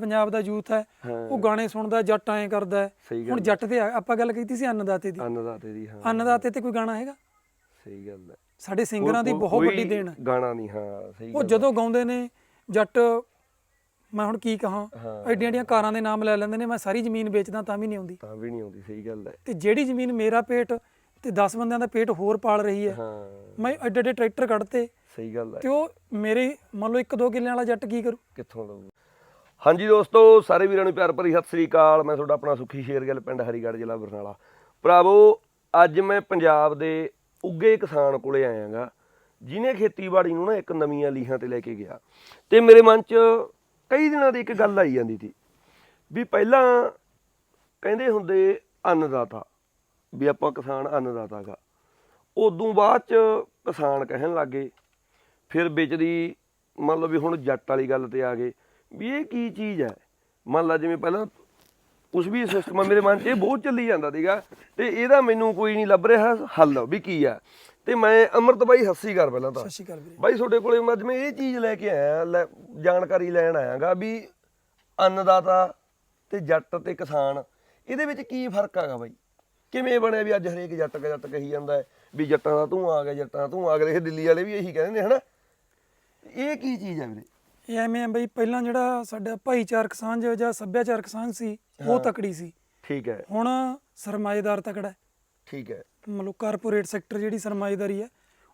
ਪੰਜਾਬ ਦਾ youth ਹੈ ਉਹ ਗਾਣੇ ਸੁਣਦਾ ਜੱਟ ਐਂ ਕਰਦਾ ਹੁਣ ਜੱਟ ਆ- ਆਪਾਂ ਗੱਲ ਕੀਤੀ ਸੀ ਅੰਨਦਾਤੇ ਦੀ। ਅੰਨਦਾਤੇ ਦੀ ਹਾਂ। ਅੰਨਦਾਤੇ ਤੇ ਕੋਈ ਗਾਣਾ ਹੈਗਾ? ਸਹੀ ਗੱਲ ਹੈ। ਸਾਡੇ ਸਿੰਗਰਾਂ ਦੀ ਬਹੁਤ ਵੱਡੀ ਦੇਣ ਹੈ। ਗਾਣਾ ਨਹੀਂ ਹਾਂ ਸਹੀ ਉਹ ਜਦੋਂ ਗਾਉਂਦੇ ਨੇ ਜੱਟ ਮੈਂ ਹੁਣ ਕੀ ਕਹਾਂ ਐਡੀਆਂ ਐਡੀਆਂ ਕਾਰਾਂ ਦੇ ਨਾਮ ਲੈ ਲੈਂਦੇ ਨੇ ਮੈਂ ਸਾਰੀ ਜ਼ਮੀਨ ਵੇਚਦਾ ਤਾਂ ਵੀ ਨਹੀਂ ਆਉਂਦੀ। ਤਾਂ ਵੀ ਨਹੀਂ ਆਉਂਦੀ ਸਹੀ ਗੱਲ ਹੈ। ਤੇ ਜਿਹੜੀ ਜ਼ਮੀਨ ਮੇਰਾ ਪੇਟ ਤੇ 10 ਬੰਦਿਆਂ ਦਾ ਪੇਟ ਹੋਰ ਪਾਲ ਰਹੀ ਹੈ ਮੈਂ ਐਡੇ ਐਡੇ ਟਰੈਕਟਰ ਕੱਢਤੇ ਸਹੀ ਗੱਲ ਹੈ। ਤੇ ਉਹ ਮੇਰੇ ਮੰਨ ਲਓ ਇੱਕ ਦੋ ਕਿੱਲਿਆਂ ਵਾਲਾ ਜੱਟ ਕੀ ਕਰੂ? ਕਿੱਥੋਂ ਲਊ ਹਾਂਜੀ ਦੋਸਤੋ, ਸਾਰੇ ਵੀਰਾਂ ਨੂੰ ਪਿਆਰ ਭਰੀ ਸਤਿ ਸ੍ਰੀ ਅਕਾਲ। ਮੈਂ ਤੁਹਾਡਾ ਆਪਣਾ ਸੁਖੀ ਸ਼ੇਰਗਿੱਲ, ਪਿੰਡ ਹਰੀਗੜ੍ਹ, ਜ਼ਿਲ੍ਹਾ ਬਰਨਾਲਾ। ਭਰਾਵੋ, ਅੱਜ ਮੈਂ ਪੰਜਾਬ ਦੇ ਉੱਗੇ ਕਿਸਾਨ ਕੋਲੇ ਆਇਆਗਾ ਜਿਨੇ ਖੇਤੀਬਾੜੀ ਨੂੰ ਨਾ ਇੱਕ ਨਵੀਆਂ ਲੀਹਾਂ ਤੇ ਲੈ ਕੇ ਗਿਆ। ਤੇ ਮੇਰੇ ਮਨ 'ਚ ਕਈ ਦਿਨਾਂ ਦੀ ਇੱਕ ਗੱਲ ਆਈ ਜਾਂਦੀ ਸੀ ਵੀ ਪਹਿਲਾਂ ਕਹਿੰਦੇ ਹੁੰਦੇ ਅੰਨਦਾਤਾ, ਵੀ ਆਪਾਂ ਕਿਸਾਨ ਅੰਨਦਾਤਾਗਾ। ਉਦੋਂ ਬਾਅਦ 'ਚ ਕਿਸਾਨ ਕਹਿਣ ਲੱਗੇ ਫਿਰ ਵਿੱਚ ਦੀ ਮੰਨ ਲਓ ਵੀ ਹੁਣ ਜੱਟ ਵਾਲੀ ਗੱਲ ਤੇ ਆ ਗਏ। ਵੀ ਇਹ ਕੀ ਚੀਜ਼ ਹੈ? ਮੰਨ ਲਾ ਜਿਵੇਂ ਪਹਿਲਾਂ ਕੁਛ ਵੀ ਸਿਸਟਮ ਮੇਰੇ ਮਨ 'ਚ ਇਹ ਬਹੁਤ ਚੱਲੀ ਜਾਂਦਾ ਸੀਗਾ। ਤੇ ਇਹਦਾ ਮੈਨੂੰ ਕੋਈ ਨਹੀਂ ਲੱਭ ਰਿਹਾ ਹੱਲ ਵੀ ਕੀ ਆ? ਤੇ ਮੈਂ ਅਮਰਤ ਬਾਈ ਹੱਸੀ ਕਰ ਪਹਿਲਾਂ ਤਾਂ। ਵੀਰੇ। ਬਾਈ ਤੁਹਾਡੇ ਕੋਲੇ ਮੈਂ ਅੱਜ ਮੈਂ ਇਹ ਚੀਜ਼ ਲੈ ਕੇ ਆਇਆ ਲੈ- ਜਾਣਕਾਰੀ ਲੈਣ ਆਇਆਗਾ ਵੀ ਅੰਨਦਾਤਾ ਤੇ ਜੱਟ ਤੇ ਕਿਸਾਨ ਇਹਦੇ ਵਿੱਚ ਕੀ ਫ਼ਰਕ ਹੈਗਾ ਬਾਈ? ਕਿਵੇਂ ਬਣਿਆ ਵੀ ਅੱਜ ਹਰੇਕ ਜੱਟ ਕਾ ਜੱਟ ਕਹੀ ਜਾਂਦਾ ਹੈ ਵੀ ਜੱਟਾਂ ਦਾ ਤੂੰ ਆ ਗਿਆ ਜੱਟਾਂ ਦਾ ਤੂੰ ਆ ਗਿਆ ਇਹ ਦਿੱਲੀ ਵਾਲੇ ਵੀ ਇਹੀ ਕਹਿੰਦੇ ਨੇ ਹਨਾ? ਇਹ ਕੀ ਚੀਜ਼ ਹੈ ਵੀਰੇ? ਇਹ ਐਵੇਂ ਆ ਬਈ ਪਹਿਲਾਂ ਜਿਹੜਾ ਸਾਡਾ ਭਾਈਚਾਰਕ ਸਾਂਝ ਜਾਂ ਸੱਭਿਆਚਾਰਕ ਸਾਂਝ ਸੀ ਉਹ ਤਕੜੀ ਸੀ। ਠੀਕ ਹੈ। ਹੁਣ ਸਰਮਾਏਦਾਰ ਤਕੜਾ ਠੀਕ ਹੈ। ਮਤਲਬ ਕਾਰਪੋਰੇਟ ਸੈਕਟਰ ਜਿਹੜੀ ਸਰਮਾਏਦਾਰੀ ਹੈ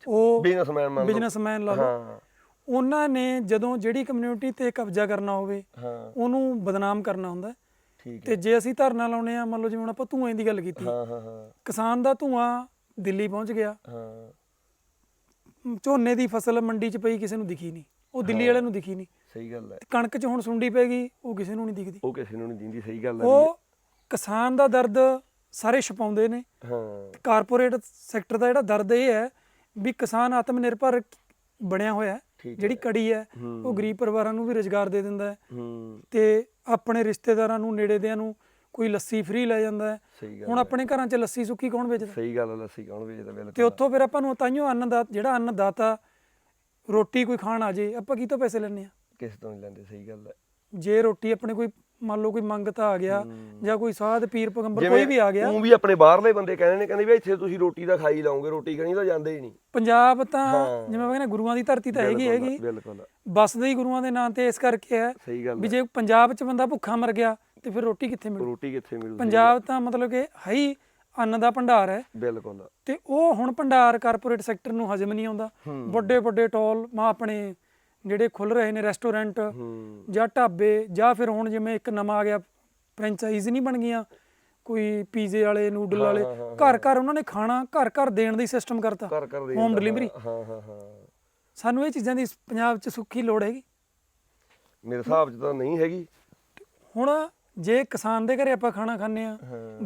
ਉਹ ਬਿਜ਼ਨਸਮੈਨ ਮੰਨ ਲਓ। ਬਿਜ਼ਨਸਮੈਨ ਲਾ ਲਓ। ਉਹਨਾਂ ਨੇ ਜਦੋਂ ਜਿਹੜੀ ਕਮਿਊਨਿਟੀ ਤੇ ਕਬਜ਼ਾ ਕਰਨਾ ਹੋਵੇ ਹਾਂ। ਉਹਨੂੰ ਬਦਨਾਮ ਕਰਨਾ ਹੁੰਦਾ ਹੈ। ਠੀਕ ਹੈ। ਤੇ ਜੇ ਅਸੀਂ ਧਰਨਾ ਲਾਉਨੇ ਆ ਮੰਨ ਲਓ ਜਿਵੇਂ ਹੁਣ ਆਪਾਂ ਧੂਆਂ ਦੀ ਗੱਲ ਕੀਤੀ। ਹਾਂ ਹਾਂ ਹਾਂ। ਕਿਸਾਨ ਦਾ ਧੂਆਂ ਦਿੱਲੀ ਪਹੁੰਚ ਗਿਆ। ਹਾਂ। ਝੋਨੇ ਦੀ ਫਸਲ ਮੰਡੀ 'ਚ ਪਈ ਕਿਸੇ ਨੂੰ ਦਿਖੀ ਨਹੀਂ। ਉਹ ਦਿੱਲੀ ਵਾਲਿਆਂ ਨੂੰ ਦਿਖੀ ਨਹੀਂ। ਸਹੀ ਗੱਲ ਹੈ। ਕਣਕ 'ਚ ਹੁਣ ਸੁੰਡੀ ਪੈ ਗਈ ਉਹ ਕਿਸੇ ਨੂੰ ਨਹੀਂ ਦਿਖਦੀ। ਉਹ ਕਿਸੇ ਨੂੰ ਨਹੀਂ ਦਿੰਦੀ ਸਹੀ ਗੱਲ ਹੈ ਉਹ ਕਿਸਾਨ ਦਾ ਦਰਦ ਸਾਰੇ ਛਪਾਉਂਦੇ ਨੇ। ਹਾਂ। ਕਾਰਪੋਰੇਟ ਸੈਕਟਰ ਦਾ ਜਿਹੜਾ ਦਰਦ ਇਹ ਹੈ ਵੀ ਕਿਸਾਨ ਆਤਮ ਨਿਰਭਰ ਬਣਿਆ ਹੋਇਆ ਜਿਹੜੀ ਕੜੀ ਹੈ। ਉਹ ਗਰੀਬ ਪਰਿਵਾਰਾਂ ਨੂੰ ਵੀ ਰੋਜ਼ਗਾਰ ਦੇ ਦਿੰਦਾ ਹੈ। ਤੇ ਆਪਣੇ ਰਿਸ਼ਤੇਦਾਰਾਂ ਨੂੰ ਨੇੜੇ ਦਿਆਂ ਨੂੰ ਕੋਈ ਲੱਸੀ ਫ੍ਰੀ ਲੈ ਜਾਂਦਾ ਹੈ। ਹੁਣ ਆਪਣੇ ਘਰਾਂ 'ਚ ਲੱਸੀ ਸੁੱਕੀ ਕੌਣ ਵੇਚਦਾ? ਸਹੀ ਗੱਲ ਹੈ ਲੱਸੀ ਕੌਣ ਵੇਚਦਾ ਬਿਲਕੁਲ। ਤੇ ਉੱਥੋਂ ਫਿਰ ਆਪਾਂ ਨੂੰ ਤਾਈਓ ਅੰਨਦਾ ਜਿਹੜਾ ਅੰਨਦਾਤਾ ਰੋਟੀ ਕੋਈ ਖਾਣ ਆ ਜੇ ਆਪਾਂ ਕੀ ਤੋਂ ਪੈਸੇ ਲੈਣੇ ਆ ਕਿਸ ਤੋਂ ਨਹੀਂ ਲੈਂਦੇ ਸਹੀ ਗੱਲ ਹੈ। ਜੇ ਰੋਟੀ ਆਪਣੇ ਕੋਈ ਮੰਨ ਲਓ ਕੋਈ ਮੰਗਤਾ ਆ ਗਿਆ ਜਾਂ ਕੋਈ ਸਾਧ ਪੀਰ ਪੈਗੰਬਰ ਕੋਈ ਵੀ ਆ ਗਿਆ। ਉਹ ਵੀ ਆਪਣੇ ਬਾਹਰਲੇ ਬੰਦੇ ਕਹਿੰਦੇ ਨੇ ਕਹਿੰਦੇ ਵੀ ਇੱਥੇ ਤੁਸੀਂ ਰੋਟੀ ਦਾ ਖਾਈ ਲਾਓਗੇ ਰੋਟੀ ਖਾਣੀ ਤਾਂ ਜਾਂਦੇ ਹੀ ਨਹੀਂ। ਪੰਜਾਬ ਤਾਂ। ਜਿਵੇਂ ਮੈਂ ਕਹਿੰਦਾ ਗੁਰੂਆਂ ਦੀ ਧਰਤੀ ਤਾਂ ਹੈਗੀ ਹੈਗੀ। ਬਿਲਕੁਲ। ਬਸਦੇ ਹੀ ਗੁਰੂਆਂ ਦੇ ਨਾਂ ਤੇ ਇਸ ਕਰਕੇ ਹੈ ਸਹੀ ਗੱਲ ਵੀ ਜੇ ਪੰਜਾਬ 'ਚ ਬੰਦਾ ਭੁੱਖਾ ਮਰ ਗਿਆ ਤੇ ਫਿਰ ਰੋਟੀ ਕਿੱਥੇ ਮਿਲੂ? ਰੋਟੀ ਕਿੱਥੇ ਮਿਲੂ ਪੰਜਾਬ ਤਾਂ ਮਤਲਬ ਕਿ ਹੈ ਹੀ ਅੰਨ ਦਾ ਭੰਡਾਰ ਹੈ। ਬਿਲਕੁਲ। ਤੇ ਉਹ ਹੁਣ ਭੰਡਾਰ ਕਾਰਪੋਰੇਟ ਸੈਕਟਰ ਨੂੰ ਹਜਮ ਨਹੀਂ ਆਉਂਦਾ। ਵੱਡੇ ਵੱਡੇ ਟੋਲ ਮਾ ਆਪਣੇ ਜਿਹੜੇ ਖੁੱਲ ਰਹੇ ਨੇ ਰੈਸਟੋਰੈਂਟ ਜਾਂ ਢਾਬੇ ਜਾਂ ਫਿਰ ਹੁਣ ਜਿਵੇਂ ਇੱਕ ਨਵਾਂ ਆ ਗਿਆ ਫਰੈਂਚਾਈਜ਼ ਨਹੀਂ ਬਣ ਗਈਆਂ। ਕੋਈ ਪੀਜ਼ੇ ਵਾਲੇ ਨੂਡਲ ਵਾਲੇ। ਘਰ ਘਰ ਉਹਨਾਂ ਨੇ ਖਾਣਾ ਘਰ ਘਰ ਦੇਣ ਦੀ ਸਿਸਟਮ ਕਰਤਾ। ਹੋਮ ਡਿਲੀਵਰੀ ਹਾਂ ਹਾਂ ਹਾਂ। ਸਾਨੂੰ ਇਹ ਚੀਜ਼ਾਂ ਦੀ ਪੰਜਾਬ 'ਚ ਸੁੱਖੀ ਲੋੜ ਹੈਗੀ। ਮੇਰੇ ਹਿਸਾਬ 'ਚ ਤਾਂ ਨਹੀਂ ਹੈਗੀ। ਹੁਣ ਜੇ ਕਿਸਾਨ ਦੇ ਘਰੇ ਆਪਾਂ ਖਾਣਾ ਖਾਂਦੇ ਆ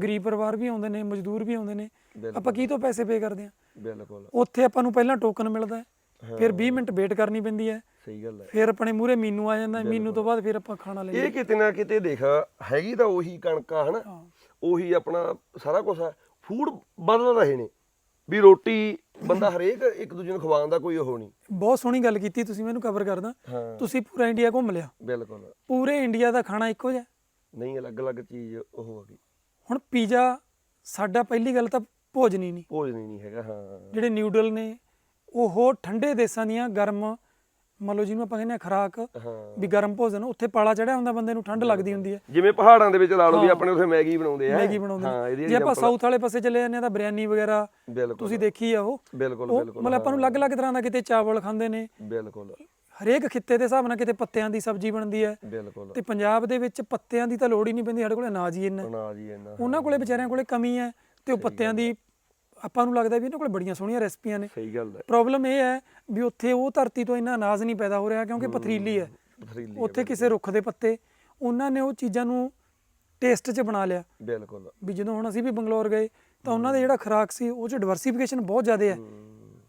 ਗਰੀਬ ਪਰਿਵਾਰ ਵੀ ਆਉਂਦੇ ਨੇ ਮਜ਼ਦੂਰ ਵੀ ਆਉਂਦੇ ਨੇ। ਆਪਾਂ ਕੀ ਤੋਂ ਪੈਸੇ ਪੇ ਕਰਦੇ ਆ ਬਿਲਕੁਲ। ਉੱਥੇ ਆਪਾਂ ਨੂੰ ਪਹਿਲਾਂ ਟੋਕਨ ਮਿਲਦਾ ਹੈ, ਫਿਰ 20 ਮਿੰਟ ਵੇਟ ਕਰਨੀ ਪੈਂਦੀ ਹੈ। ਸਹੀ ਗੱਲ ਹੈ। ਫਿਰ ਆਪਣੇ ਮੂਹਰੇ ਮੀਨੂ ਆ ਜਾਂਦਾ ਮੀਨੂ ਤੋਂ ਬਾਅਦ ਫਿਰ ਆਪਾਂ ਖਾਣਾ ਲੈਂਦੇ ਇਹ ਕਿਤੇ ਨਾ ਕਿਤੇ ਦੇਖ ਹੈਗੀ ਤਾਂ ਉਹੀ ਕਣਕਾਂ ਹਨਾ। ਉਹੀ ਆਪਣਾ ਸਾਰਾ ਕੁਝ ਹੈ ਫੂਡ ਬਦਲ ਰਹੇ ਨੇ ਵੀ ਰੋਟੀ ਬੰਦਾ ਹਰੇਕ ਇੱਕ ਦੂਜੇ ਨੂੰ ਖਵਾਉਣ ਦਾ ਕੋਈ ਉਹ ਨਹੀਂ। ਬਹੁਤ ਸੋਹਣੀ ਗੱਲ ਕੀਤੀ ਤੁਸੀਂ ਮੈਨੂੰ ਕਵਰ ਕਰਦਾ। ਤੁਸੀਂ ਪੂਰਾ ਇੰਡੀਆ ਘੁੰਮ ਲਿਆ। ਬਿਲਕੁਲ। ਪੂਰੇ ਇੰਡੀਆ ਦਾ ਖਾਣਾ ਇੱਕੋ ਜਿਹਾ। ਨਹੀਂ ਅਲੱਗ-ਅਲੱਗ ਚੀਜ਼ ਉਹ ਹੋ ਗਈ। ਹੁਣ ਪੀਜ਼ਾ ਸਾਡਾ ਪਹਿਲੀ ਗੱਲ ਤਾਂ ਭੋਜਨ ਹੀ ਨਹੀਂ। ਭੋਜਨ ਹੀ ਨਹੀਂ ਹੈਗਾ ਹਾਂ। ਜਿਹੜੇ ਨਿਊਡਲ ਨੇ ਉਹ ਠੰਡੇ ਦੇਸ਼ਾਂ ਦੀਆਂ ਗਰਮ ਮੰਨ ਲਓ ਜਿਹਨੂੰ ਆਪਾਂ ਕਹਿੰਦੇ ਆ ਖਰਾਕ ਵੀ ਗਰਮ ਭੋਜਨ ਉੱਥੇ ਪਾਲਾ ਚੜਿਆ ਹੁੰਦਾ ਬੰਦੇ ਨੂੰ ਠੰਡ ਲੱਗਦੀ ਹੁੰਦੀ ਹੈ। ਜਿਵੇਂ ਪਹਾੜਾਂ ਦੇ ਵਿੱਚ ਲਾ ਲਓ ਵੀ ਆਪਣੇ ਉੱਥੇ ਮੈਗੀ ਬਣਾਉਂਦੇ ਆ। ਮੈਗੀ ਬਣਾਉਂਦੇ ਨੇ। ਜੇ ਆਪਾਂ ਸਾਊਥ ਵਾਲੇ ਪਾਸੇ ਚਲੇ ਜਾਂਦੇ ਆ ਤਾਂ ਬਿਰਿਆਨੀ ਵਗੈਰਾ ਤੁਸੀਂ ਦੇਖੀ ਆ ਉਹ। ਬਿਲਕੁਲ ਉਹ ਬਿਲਕੁਲ ਮਤਲਬ ਆਪਾਂ ਨੂੰ ਅਲੱਗ-ਅਲੱਗ ਤਰ੍ਹਾਂ ਦਾ ਕਿਤੇ ਚਾਵਲ ਖਾਂਦੇ ਨੇ। ਬਿਲਕੁਲ। ਹਰੇਕ ਖਿੱਤੇ ਦੇ ਹਿਸਾਬ ਨਾਲ ਕਿਤੇ ਪੱਤਿਆਂ ਦੀ ਸਬਜ਼ੀ ਬਣਦੀ ਹੈ। ਬਿਲਕੁਲ। ਤੇ ਪੰਜਾਬ ਦੇ ਵਿੱਚ ਪੱਤਿਆਂ ਦੀ ਤਾਂ ਲੋੜ ਹੀ ਨਹੀਂ ਪੈਂਦੀ ਸਾਡੇ ਕੋਲ ਅਨਾਜ ਹੀ ਇੰਨਾ। ਅਨਾਜ ਹੀ ਇੰਨਾ ਉਹਨਾਂ ਕੋਲੇ ਵਿਚਾਰਿਆਂ ਕੋਲੇ ਕਮੀ ਹੈ ਤੇ ਉਹ ਪੱਤਿਆਂ ਦੀ ਆਪਾਂ ਨੂੰ ਲੱਗਦਾ ਵੀ ਇਹਨਾਂ ਕੋਲੇ ਬੜੀਆਂ ਸੋਹਣੀਆਂ ਰੈਸਪੀਆਂ ਨੇ। ਸਹੀ ਗੱਲ ਹੈ। ਪ੍ਰੋਬਲਮ ਇਹ ਹੈ ਵੀ ਉੱਥੇ ਉਹ ਧਰਤੀ ਤੋਂ ਇੰਨਾ ਅਨਾਜ ਨਹੀਂ ਪੈਦਾ ਹੋ ਰਿਹਾ ਕਿਉਂਕਿ ਪਥਰੀਲੀ ਹੈ। ਪਥਰੀਲੀ ਉੱਥੇ ਕਿਸੇ ਰੁੱਖ ਦੇ ਪੱਤੇ ਉਹਨਾਂ ਨੇ ਉਹ ਚੀਜ਼ਾਂ ਨੂੰ ਟੇਸਟ 'ਚ ਬਣਾ ਲਿਆ। ਬਿਲਕੁਲ। ਵੀ ਜਦੋਂ ਹੁਣ ਅਸੀਂ ਵੀ ਬੰਗਲੌਰ ਗਏ ਤਾਂ ਉਹਨਾਂ ਦੇ ਜਿਹੜਾ ਖੁਰਾਕ ਸੀ ਉਹ 'ਚ ਡਿਵਰਸੀਫਿਕੇਸ਼ਨ ਬਹੁਤ ਜ਼ਿਆਦਾ ਹੈ।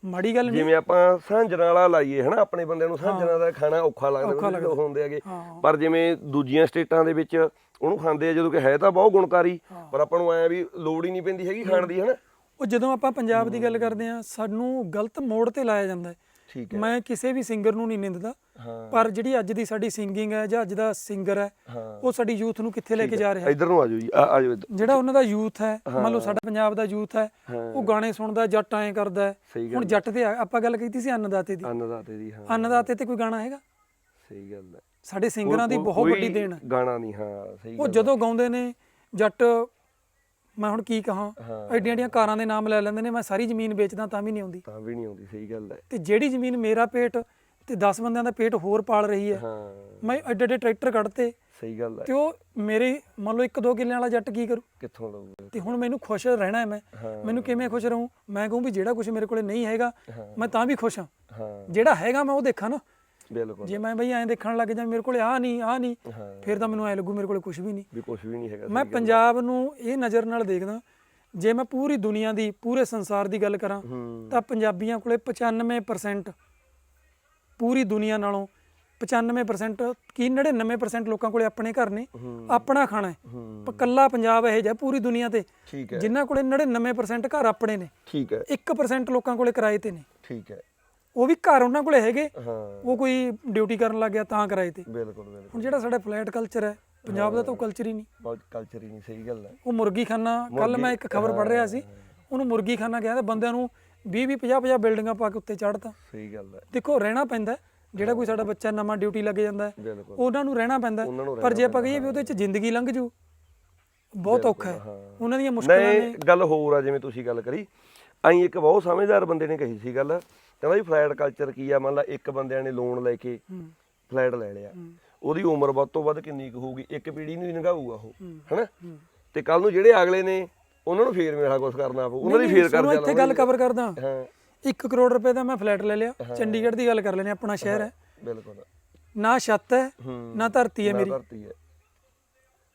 ਮਾੜੀ ਗੱਲ ਨਹੀਂ। ਜਿਵੇਂ ਆਪਾਂ ਸਾਂਝਣਾ ਵਾਲਾ ਲਾਈਏ ਹਨਾ? ਆਪਣੇ ਬੰਦਿਆਂ ਨੂੰ ਸਾਂਝਣਾ ਦਾ ਖਾਣਾ ਔਖਾ ਲੱਗਦਾ ਵੀ ਉਹ ਹੁੰਦੇ ਹੈਗੇ। ਪਰ ਜਿਵੇਂ ਦੂਜੀਆਂ ਸਟੇਟਾਂ ਦੇ ਵਿੱਚ ਉਹਨੂੰ ਖਾਂਦੇ ਆ ਜਦੋਂ ਕਿ ਹੈ ਤਾਂ ਬਹੁਤ ਗੁਣਕਾਰੀ ਪਰ ਆਪਾਂ ਨੂੰ ਐ ਵੀ ਲੋੜ ਹੀ ਨਹੀਂ ਪੈਂਦੀ ਹੈਗੀ ਖਾਣ ਦੀ ਹਨਾ? ਉਹ ਜਦੋਂ ਆਪਾਂ ਪੰਜਾਬ ਦੀ ਗੱਲ ਕਰਦੇ ਹਾਂ ਸਾਨੂੰ ਗਲਤ ਮੋੜ ਤੇ ਲਾਇਆ ਜਾਂਦਾ ਹੈ। ਠੀਕ ਹੈ। ਮੈਂ ਕਿਸੇ ਵੀ ਸਿੰਗਰ ਨੂੰ ਨਹੀਂ ਨਿੰਦਦਾ ਹਾਂ। ਪਰ ਜਿਹੜੀ ਅੱਜ ਦੀ ਸਾਡੀ ਸਿੰਗਿੰਗ ਹੈ ਜਾਂ ਅੱਜ ਦਾ ਸਿੰਗਰ ਹੈ ਹਾਂ। ਉਹ ਸਾਡੀ ਯੂਥ ਨੂੰ ਕਿੱਥੇ ਲੈ ਕੇ ਜਾ ਰਿਹਾ? ਹੈ ਇਧਰ ਨੂੰ ਆ ਜਾਓ ਜੀ ਆ ਆ ਜਾਓ ਇੱਧਰ। ਜਿਹੜਾ ਉਹਨਾਂ ਦਾ ਯੂਥ ਹੈ ਮੰਨ ਲਓ ਸਾਡਾ ਪੰਜਾਬ ਦਾ ਯੂਥ ਹੈ ਹਾਂ। ਉਹ ਗਾਣੇ ਸੁਣਦਾ ਜੱਟ ਐਂ ਕਰਦਾ ਹੈ। ਸਹੀ ਹੁਣ ਜੱਟ ਤੇ ਆ- ਆਪਾਂ ਗੱਲ ਕੀਤੀ ਸੀ ਅੰਨਦਾਤੇ ਦੀ। ਅੰਨਦਾਤੇ ਦੀ ਹਾਂ। ਅੰਨਦਾਤੇ ਤੇ ਕੋਈ ਗਾਣਾ ਹੈਗਾ? ਸਹੀ ਗੱਲ ਹੈ। ਸਾਡੇ ਸਿੰਗਰਾਂ ਦੀ ਕੋਈ- ਬਹੁਤ ਵੱਡੀ ਦੇਣ ਹੈ। ਗਾਣਾ ਨਹੀਂ ਹਾਂ ਸਹੀ ਉਹ ਗੱਲ ਜਦੋਂ ਗਾਉਂਦੇ ਨੇ ਜੱਟ ਮੈਂ ਹੁਣ ਕੀ ਕਹਾਂ? ਹਾਂ। ਐਡੀਆਂ ਐਡੀਆਂ ਕਾਰਾਂ ਦੇ ਨਾਮ ਲੈ ਲੈਂਦੇ ਨੇ ਮੈਂ ਸਾਰੀ ਜ਼ਮੀਨ ਵੇਚਦਾ ਤਾਂ ਵੀ ਨਹੀਂ ਆਉਂਦੀ। ਤਾਂ ਵੀ ਨਹੀਂ ਆਉਂਦੀ ਸਹੀ ਗੱਲ ਹੈ। ਤੇ ਜਿਹੜੀ ਜ਼ਮੀਨ ਮੇਰਾ ਪੇਟ ਤੇ 10 ਬੰਦਿਆਂ ਦਾ ਪੇਟ ਹੋਰ ਪਾਲ ਰਹੀ ਹੈ ਹਾਂ। ਮੈਂ ਐਡੇ ਐਡੇ ਟਰੈਕਟਰ ਕੱਢਤੇ। ਸਹੀ ਗੱਲ ਹੈ। ਤੇ ਉਹ ਮੇਰੇ ਮੰਨ ਲਓ 1-2 ਕਿੱਲਿਆਂ ਵਾਲਾ ਜੱਟ ਕੀ ਕਰੂ? ਕਿੱਥੋਂ ਲਊਗਾ? ਤੇ ਹੁਣ ਮੈਨੂੰ ਖੁਸ਼ ਰਹਿਣਾ ਹੈ ਮੈਂ। ਹਾਂ। ਮੈਨੂੰ ਕਿਵੇਂ ਖੁਸ਼ ਰਹੂੰ? ਮੈਂ ਕਹੂੰ ਵੀ ਜਿਹੜਾ ਕੁਝ ਮੇਰੇ ਕੋਲੇ ਨਹੀਂ ਹੈਗਾ ਹਾਂ। ਮੈਂ ਤਾਂ ਵੀ ਖੁਸ਼ ਹਾਂ। ਹਾਂ। ਜਿਹੜਾ ਹੈਗਾ ਮੈਂ ਉਹ ਦੇਖਾਂ ਨਾ। ਬਿਲਕੁਲ। ਜੇ ਮੈਂ ਬਈ ਐਂ ਦੇਖਣ ਲੱਗ ਜਾ ਮੇਰੇ ਕੋਲੇ ਆ ਨਹੀਂ ਆ ਨਹੀਂ ਹਾਂ। ਫਿਰ ਤਾਂ ਮੈਨੂੰ ਐ ਲੱਗੂ ਮੇਰੇ ਕੋਲੇ ਕੁਝ ਵੀ ਨਹੀਂ। ਵੀ ਕੁਝ ਵੀ ਨਹੀਂ ਹੈਗਾ ਮੈਂ ਪੰਜਾਬ ਨੂੰ ਇਹ ਨਜ਼ਰ ਨਾਲ ਦੇਖਦਾ ਜੇ ਮੈਂ ਪੂਰੀ ਦੁਨੀਆ ਦੀ ਪੂਰੇ ਸੰਸਾਰ ਦੀ ਗੱਲ ਕਰਾਂ ਤਾਂ ਪੰਜਾਬੀਆਂ ਕੋਲੇ 95% ਪੂਰੀ ਦੁਨੀਆ ਨਾਲੋਂ 95% ਕੀ 99% ਲੋਕਾਂ ਕੋਲੇ ਆਪਣੇ ਘਰ ਨੇ ਆਪਣਾ ਖਾਣਾ ਹੈ। ਹੂੰ। ਪ- ਕੱਲਾ ਪੰਜਾਬ ਇਹ ਜਿਹਾ ਪੂਰੀ ਦੁਨੀਆ ਤੇ ਜਿਨ੍ਹਾਂ ਕੋਲੇ 99% ਘਰ ਆਪਣੇ ਨੇ। ਠੀਕ ਹੈ। 1% ਲੋਕਾਂ ਕੋਲੇ ਕਿਰਾਏ ਤੇ ਨੇ। ਠੀਕ ਹੈ। ਉਹ ਵੀ ਘਰ ਉਹਨਾਂ ਕੋਲੇ ਹੈਗੇ। ਹਾਂ। ਉਹ ਕੋਈ ਡਿਊਟੀ ਕਰਨ ਲੱਗ ਗਿਆ ਤਾਂ ਕਿਰਾਏ ਤੇ। ਬਿਲਕੁਲ ਬਿਲਕੁਲ। ਹੁਣ ਜਿਹੜਾ ਸਾਡਾ ਫਲੈਟ ਕਲਚਰ ਹੈ ਪੰਜਾਬ ਦਾ ਤਾਂ ਉਹ ਕਲਚਰ ਹੀ ਨਹੀਂ। ਬਹੁਤ ਕਲਚਰ ਹੀ ਨਹੀਂ ਸਹੀ ਗੱਲ ਹੈ। ਉਹ ਮੁਰਗੀ ਖਾਨਾ ਕੱਲ ਮੈਂ ਇੱਕ ਖਬਰ ਪੜ੍ਹ ਰਿਹਾ ਸੀ। ਉਹਨੂੰ ਮੁਰਗੀ ਖਾਨਾ ਕਿਹਾ ਤਾਂ ਬੰਦਿਆਂ ਨੂੰ 20 20 50 50 ਬਿਲਡਿੰਗਾਂ ਪਾ ਕੇ ਉੱਤੇ ਚੜ੍ਹਤਾ। ਸਹੀ ਗੱਲ ਹੈ। ਦੇਖੋ ਰਹਿਣਾ ਪੈਂਦਾ। ਜਿਹੜਾ ਕੋਈ ਸਾਡਾ ਬੱਚਾ ਨਵਾਂ ਡਿਊਟੀ ਲੱਗ ਜਾਂਦਾ ਉਹਨਾਂ ਨੂੰ ਰਹਿਣਾ ਪੈਂਦਾ ਪਰ ਜੇ ਆਪਾਂ ਕਹੀਏ ਵੀ ਉਹਦੇ ਚ ਜ਼ਿੰਦਗੀ ਲੰਘ ਜੂ ਬਹੁਤ ਔਖਾ ਹੈ। ਉਹਨਾਂ ਦੀਆਂ ਮੁਸ਼ਕਲਾਂ ਨੇ। ਗੱਲ ਹੋਰ ਆ ਜਿਵੇਂ ਤੁਸੀਂ ਗੱਲ ਕਰੀ। ਆਈ ਇੱਕ ਬਹੁਤ ਸਮਝਦਾਰ ਬੰਦੇ ਨੇ ਕਹੀ ਸੀ ਗੱਲ ਕਹਿੰਦਾ ਵੀ ਫਲੈਟ ਕਲਚਰ ਕੀ ਆ? ਮੰਨ ਲਾ ਇੱਕ ਬੰਦਿਆਂ ਨੇ ਲੋਨ ਲੈ ਕੇ ਫਲੈਟ ਲੈ ਲਿਆ। ਉਹਦੀ ਉਮਰ ਵੱਧ ਤੋਂ ਵੱਧ ਕਿੰਨੀ ਕੁ ਹੋਊਗੀ? ਇੱਕ ਪੀੜ੍ਹੀ ਨੂੰ ਹੀ ਲੰਘਾਊਗਾ ਉਹ ਹਨਾ। ਤੇ ਕੱਲ ਨੂੰ ਜਿਹੜੇ ਅਗਲੇ ਨੇ ਉਹਨਾਂ ਨੂੰ ਫੇਰ ਮੇਰਾ ਕੁਝ ਕਰਨਾ ਪਊ। ਉਹਨਾਂ ਦੀ ਫੇਰ ਸੁਣੋ ਕਰਜ਼ਾ ਇੱਥੇ ਗੱਲ ਕਵਰ ਕਰਦਾ। ਹਾਂ। 1 ਕਰੋੜ ਰੁਪਏ ਦਾ ਮੈਂ ਫਲੈਟ ਲੈ ਲਿਆ। ਚੰਡੀਗੜ੍ਹ ਦੀ ਗੱਲ ਕਰ ਲੈਨੇ ਆਪਣਾ ਸ਼ਹਿਰ ਹੈ। ਬਿਲਕੁਲ। ਨਾ ਛੱਤ ਹੈ। ਨਾ ਧਰਤੀ ਹੈ ਨਾ ਮੇਰੀ। ਧਰਤੀ ਹੈ।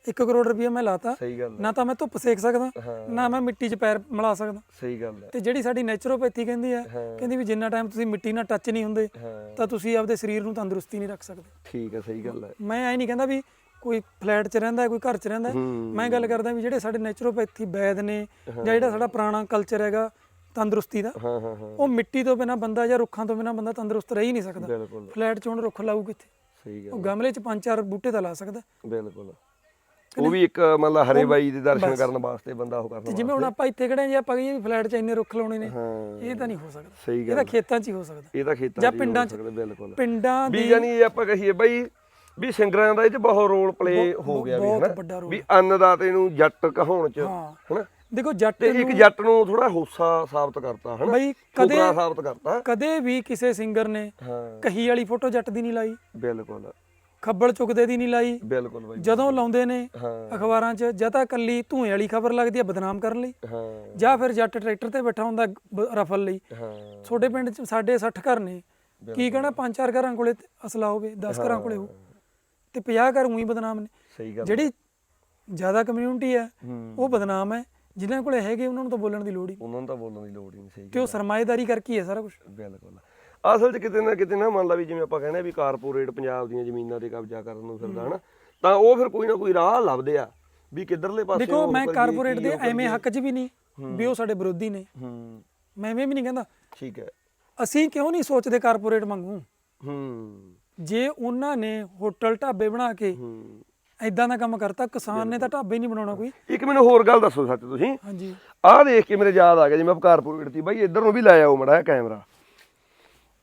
1 ਕਰੋੜ ਰੁਪਏ ਮੈਂ ਲਾਤਾ। ਸਹੀ ਗੱਲ ਹੈ। ਨਾ ਤਾਂ ਮੈਂ ਧੁੱਪ ਸੇਕ ਸਕਦਾ ਨਾ ਮੈਂ ਮਿੱਟੀ 'ਚ ਪੈਰ ਮਿਲਾ ਸਕਦਾ। ਸਹੀ ਗੱਲ ਹੈ। ਤੇ ਜਿਹੜੀ ਸਾਡੀ ਨੇਚਰੋਪੈਥੀ ਕਹਿੰਦੀ ਹੈ। ਕਹਿੰਦੀ ਵੀ ਜਿੰਨਾ ਟਾਈਮ ਤੁਸੀਂ ਮਿੱਟੀ ਨਾਲ ਟੱਚ ਨਹੀਂ ਹੁੰਦੇ ਤਾਂ ਤੁਸੀਂ ਆਪਦੇ ਸਰੀਰ ਨੂੰ ਤੰਦਰੁਸਤੀ ਨਹੀਂ ਰੱਖ ਸਕਦੇ। ਠੀਕ ਹੈ ਸਹੀ ਗੱਲ ਹੈ। ਮੈਂ ਐ ਨਹੀਂ ਕਹਿੰਦਾ ਵੀ ਕੋਈ ਫਲੈਟ 'ਚ ਰਹਿੰਦਾ ਹੈ, ਕੋਈ ਘਰ 'ਚ ਰਹਿੰਦਾ। ਮੈਂ ਗੱਲ ਕਰਦਾ ਵੀ ਜਿਹੜੇ ਸਾਡੇ ਨੇਚਰੋਪੈਥੀ ਵੈਦ ਨੇ ਜਾਂ ਜਿਹੜਾ ਸਾਡਾ ਪੁਰਾਣਾ ਕਲਚਰ ਹੈਗਾ ਤੰਦਰੁਸਤੀ ਦਾ ਹਾਂ ਹਾਂ ਹਾਂ। ਉਹ ਮਿੱਟੀ ਤੋਂ ਬਿਨਾ ਬੰਦਾ ਜਾਂ ਰੁੱਖਾਂ ਤੋਂ ਬਿਨਾ ਬੰਦਾ ਤੰਦਰੁਸਤ ਰਹਿ ਹੀ ਨਹੀਂ ਸਕਦਾ। ਫਲੈਟ 'ਚ ਹੁਣ ਰੁੱਖ ਲਾਊ ਕਿੱਥੇ? ਸਹੀ ਉਹ ਗਮਲੇ 'ਚ ਪੰਜ ਚਾਰ ਬੂਟੇ ਤਾਂ ਲਾ ਸਕਦਾ। ਬਿਲਕੁਲ। ਉਹ ਵੀ ਇੱਕ ਮਤਲਬ ਹਰੇ ਬਾਈ ਦੇ ਦਰਸ਼ਨ ਕਰਨ ਵਾਸਤੇ ਬੰਦਾ ਉਹ ਕਰਨਾ ਜਿਵੇਂ ਹੁਣ ਆਪਾਂ ਇੱਥੇ ਖੜੇ ਜੇ ਆਪਾਂ ਕਹੀਏ ਵੀ ਫਲੈਟ 'ਚ ਇੰਨੇ ਰੁੱਖ ਲਾਉਣੇ ਨੇ ਇਹ ਤਾਂ ਨਹੀਂ ਹੋ ਸਕਦਾ। ਸਹੀ ਇਹ ਤਾਂ ਖੇਤਾਂ 'ਚ ਹੀ ਹੋ ਸਕਦਾ। ਇਹ ਤਾਂ ਖੇਤਾਂ ਜਾਂ 'ਚ ਹੀ ਪਿੰਡਾਂ 'ਚ। ਬਿਲਕੁਲ। ਪਿੰਡਾਂ ਵੀ ਦੀ ਜਾਨੀ ਇਹ ਆਪਾਂ ਕਹੀਏ ਬਈ ਵੀ ਸਿੰਗਰਾਂ ਦਾ ਇਹ ਚ ਬਹੁਤ ਰੋਲ ਪਲੇ ਹੋ ਗਿਆ ਵੀ ਹਨਾ? ਵੀ ਅੰਨਦਾਤੇ ਨੂੰ ਜੱਟ ਕਹਾਉਣ ਚ ਹਨਾ? ਦੇਖੋ ਜੱਟ ਤੇ ਇੱਕ ਜੱਟ ਨੂੰ ਥੋੜਾ ਹੋਸਾ ਸਾਬਤ ਕਰਤਾ ਹਨਾ? ਬਈ ਕਦੇ ਸਾਬਤ ਕਰਤਾ। ਕਦੇ ਵੀ ਕਿਸੇ ਸਿੰਗਰ ਨੇ ਕਹੀ ਵਾਲੀ ਫੋਟੋ ਜੱਟ ਦੀ ਨਹੀਂ ਲਾਈ। ਬਿਲਕੁਲ। ਖੱਬਲ ਚੁੱਕਦੇ ਦੀ ਨਹੀਂ ਲਾਈ। ਬਿਲਕੁਲ ਬਾਈ ਜਦੋਂ ਲਾਉਂਦੇ ਨੇ ਹਾਂ। ਅਖਬਾਰਾਂ 'ਚ ਜਾਂ ਤਾਂ ਕੱਲੀ ਧੂਏ ਵਾਲੀ ਖਬਰ ਲੱਗਦੀ ਹੈ ਬਦਨਾਮ ਕਰਨ ਲਈ ਹਾਂ। ਜਾਂ ਫਿਰ ਜੱਟ ਟਰੈਕਟਰ ਤੇ ਬੈਠਾ ਹੁੰਦਾ ਬ- ਰਫਲ ਲਈ। ਹਾਂ। ਛੋਟੇ ਪਿੰਡ 'ਚ ਸਾਡੇ 60 ਘਰ ਨੇ। ਕੀ ਕਹਣਾ ਪੰਜ ਚਾਰ ਘਰਾਂ ਕੋਲੇ ਤੇ ਅਸਲਾ ਹੋਵੇ 10 ਘਰਾਂ ਕੋਲੇ ਹੋ। ਤੇ 50 ਘਰ ਉਹੀ ਬਦਨਾਮ ਨੇ। ਸਹੀ ਗੱਲ ਜਿਹੜੀ ਜ਼ਿਆਦਾ ਕਮਿਊਨਿਟੀ ਹੈ ਹੂੰ। ਉਹ ਬਦਨਾਮ ਹੈ। ਜਿਨ੍ਹਾਂ ਕੋਲੇ ਹੈਗੇ ਉਹਨਾਂ ਨੂੰ ਤਾਂ ਬੋਲਣ ਦੀ ਲੋੜ ਹੀ ਨਹੀਂ। ਉਹਨਾਂ ਨੂੰ ਤਾਂ ਬੋਲਣ ਦੀ ਲੋੜ ਹੀ ਨਹੀਂ ਸਹੀ ਕਿ ਉਹ ਸਰਮਾਏਦਾਰੀ ਕਰਕੇ ਹੀ ਹੈ ਸਾਰਾ ਕੁਝ ਬਿਲਕੁਲ। ਅਸਲ 'ਚ ਕਿਤੇ ਨਾ ਕਿਤੇ ਨਾ ਮੰਨ ਲਾ ਵੀ ਜਿਵੇਂ ਆਪਾਂ ਕਹਿੰਦੇ ਆ ਵੀ ਕਾਰਪੋਰੇਟ ਪੰਜਾਬ ਦੀਆਂ ਜ਼ਮੀਨਾਂ ਤੇ ਕਬਜ਼ਾ ਕਰਨ ਨੂੰ ਫਿਰਦਾ ਹਨਾ ਤਾਂ ਉਹ ਫਿਰ ਕੋਈ ਨਾ ਕੋਈ ਰਾਹ ਲੱਭਦੇ ਆ ਵੀ ਕਿੱਧਰਲੇ ਪਾਸੇ ਦੇਖੋ ਉਹ ਮੈਂ ਕਾਰਪੋਰੇਟ ਦੇ ਉਹ। ਐਵੇਂ ਹੱਕ 'ਚ ਵੀ ਨਹੀਂ ਵੀ ਉਹ ਸਾਡੇ ਵਿਰੋਧੀ ਨੇ। ਹੂੰ। ਮੈਂ ਐਵੇਂ ਵੀ ਨਹੀਂ ਕਹਿੰਦਾ। ਠੀਕ ਹੈ। ਅਸੀਂ ਕਿਉਂ ਨਹੀਂ ਸੋਚਦੇ ਕਾਰਪੋਰੇਟ ਵਾਂਗੂ? ਹੂੰ। ਜੇ ਉਹਨਾਂ ਨੇ ਹੋਟਲ ਢਾਬੇ ਬਣਾ ਕੇ ਹੂੰ। ਐਦਾਂ ਦਾ ਕੰਮ ਕਰਤਾ ਕਿਸਾਨ ਨੇ ਤਾਂ ਢਾਬੇ ਨਹੀਂ ਬਣਾਉਣਾ ਕੋਈ। ਇੱਕ ਮੈਨੂੰ ਹੋਰ ਗੱਲ ਦੱਸੋ ਸੱਚ ਤੁਸੀਂ। ਹਾਂਜੀ। ਆਹ ਦੇਖ ਕੇ ਮੇਰੇ ਯਾਦ ਆ ਗਿਆ ਜਿਵੇਂ ਕਾਰਪੋਰੇਟ ਦੀ ਬਾਈ ਇੱਧਰ ਨੂੰ ਵੀ ਲੈ ਆਓ ਮੜਾ ਕੈਮਰਾ।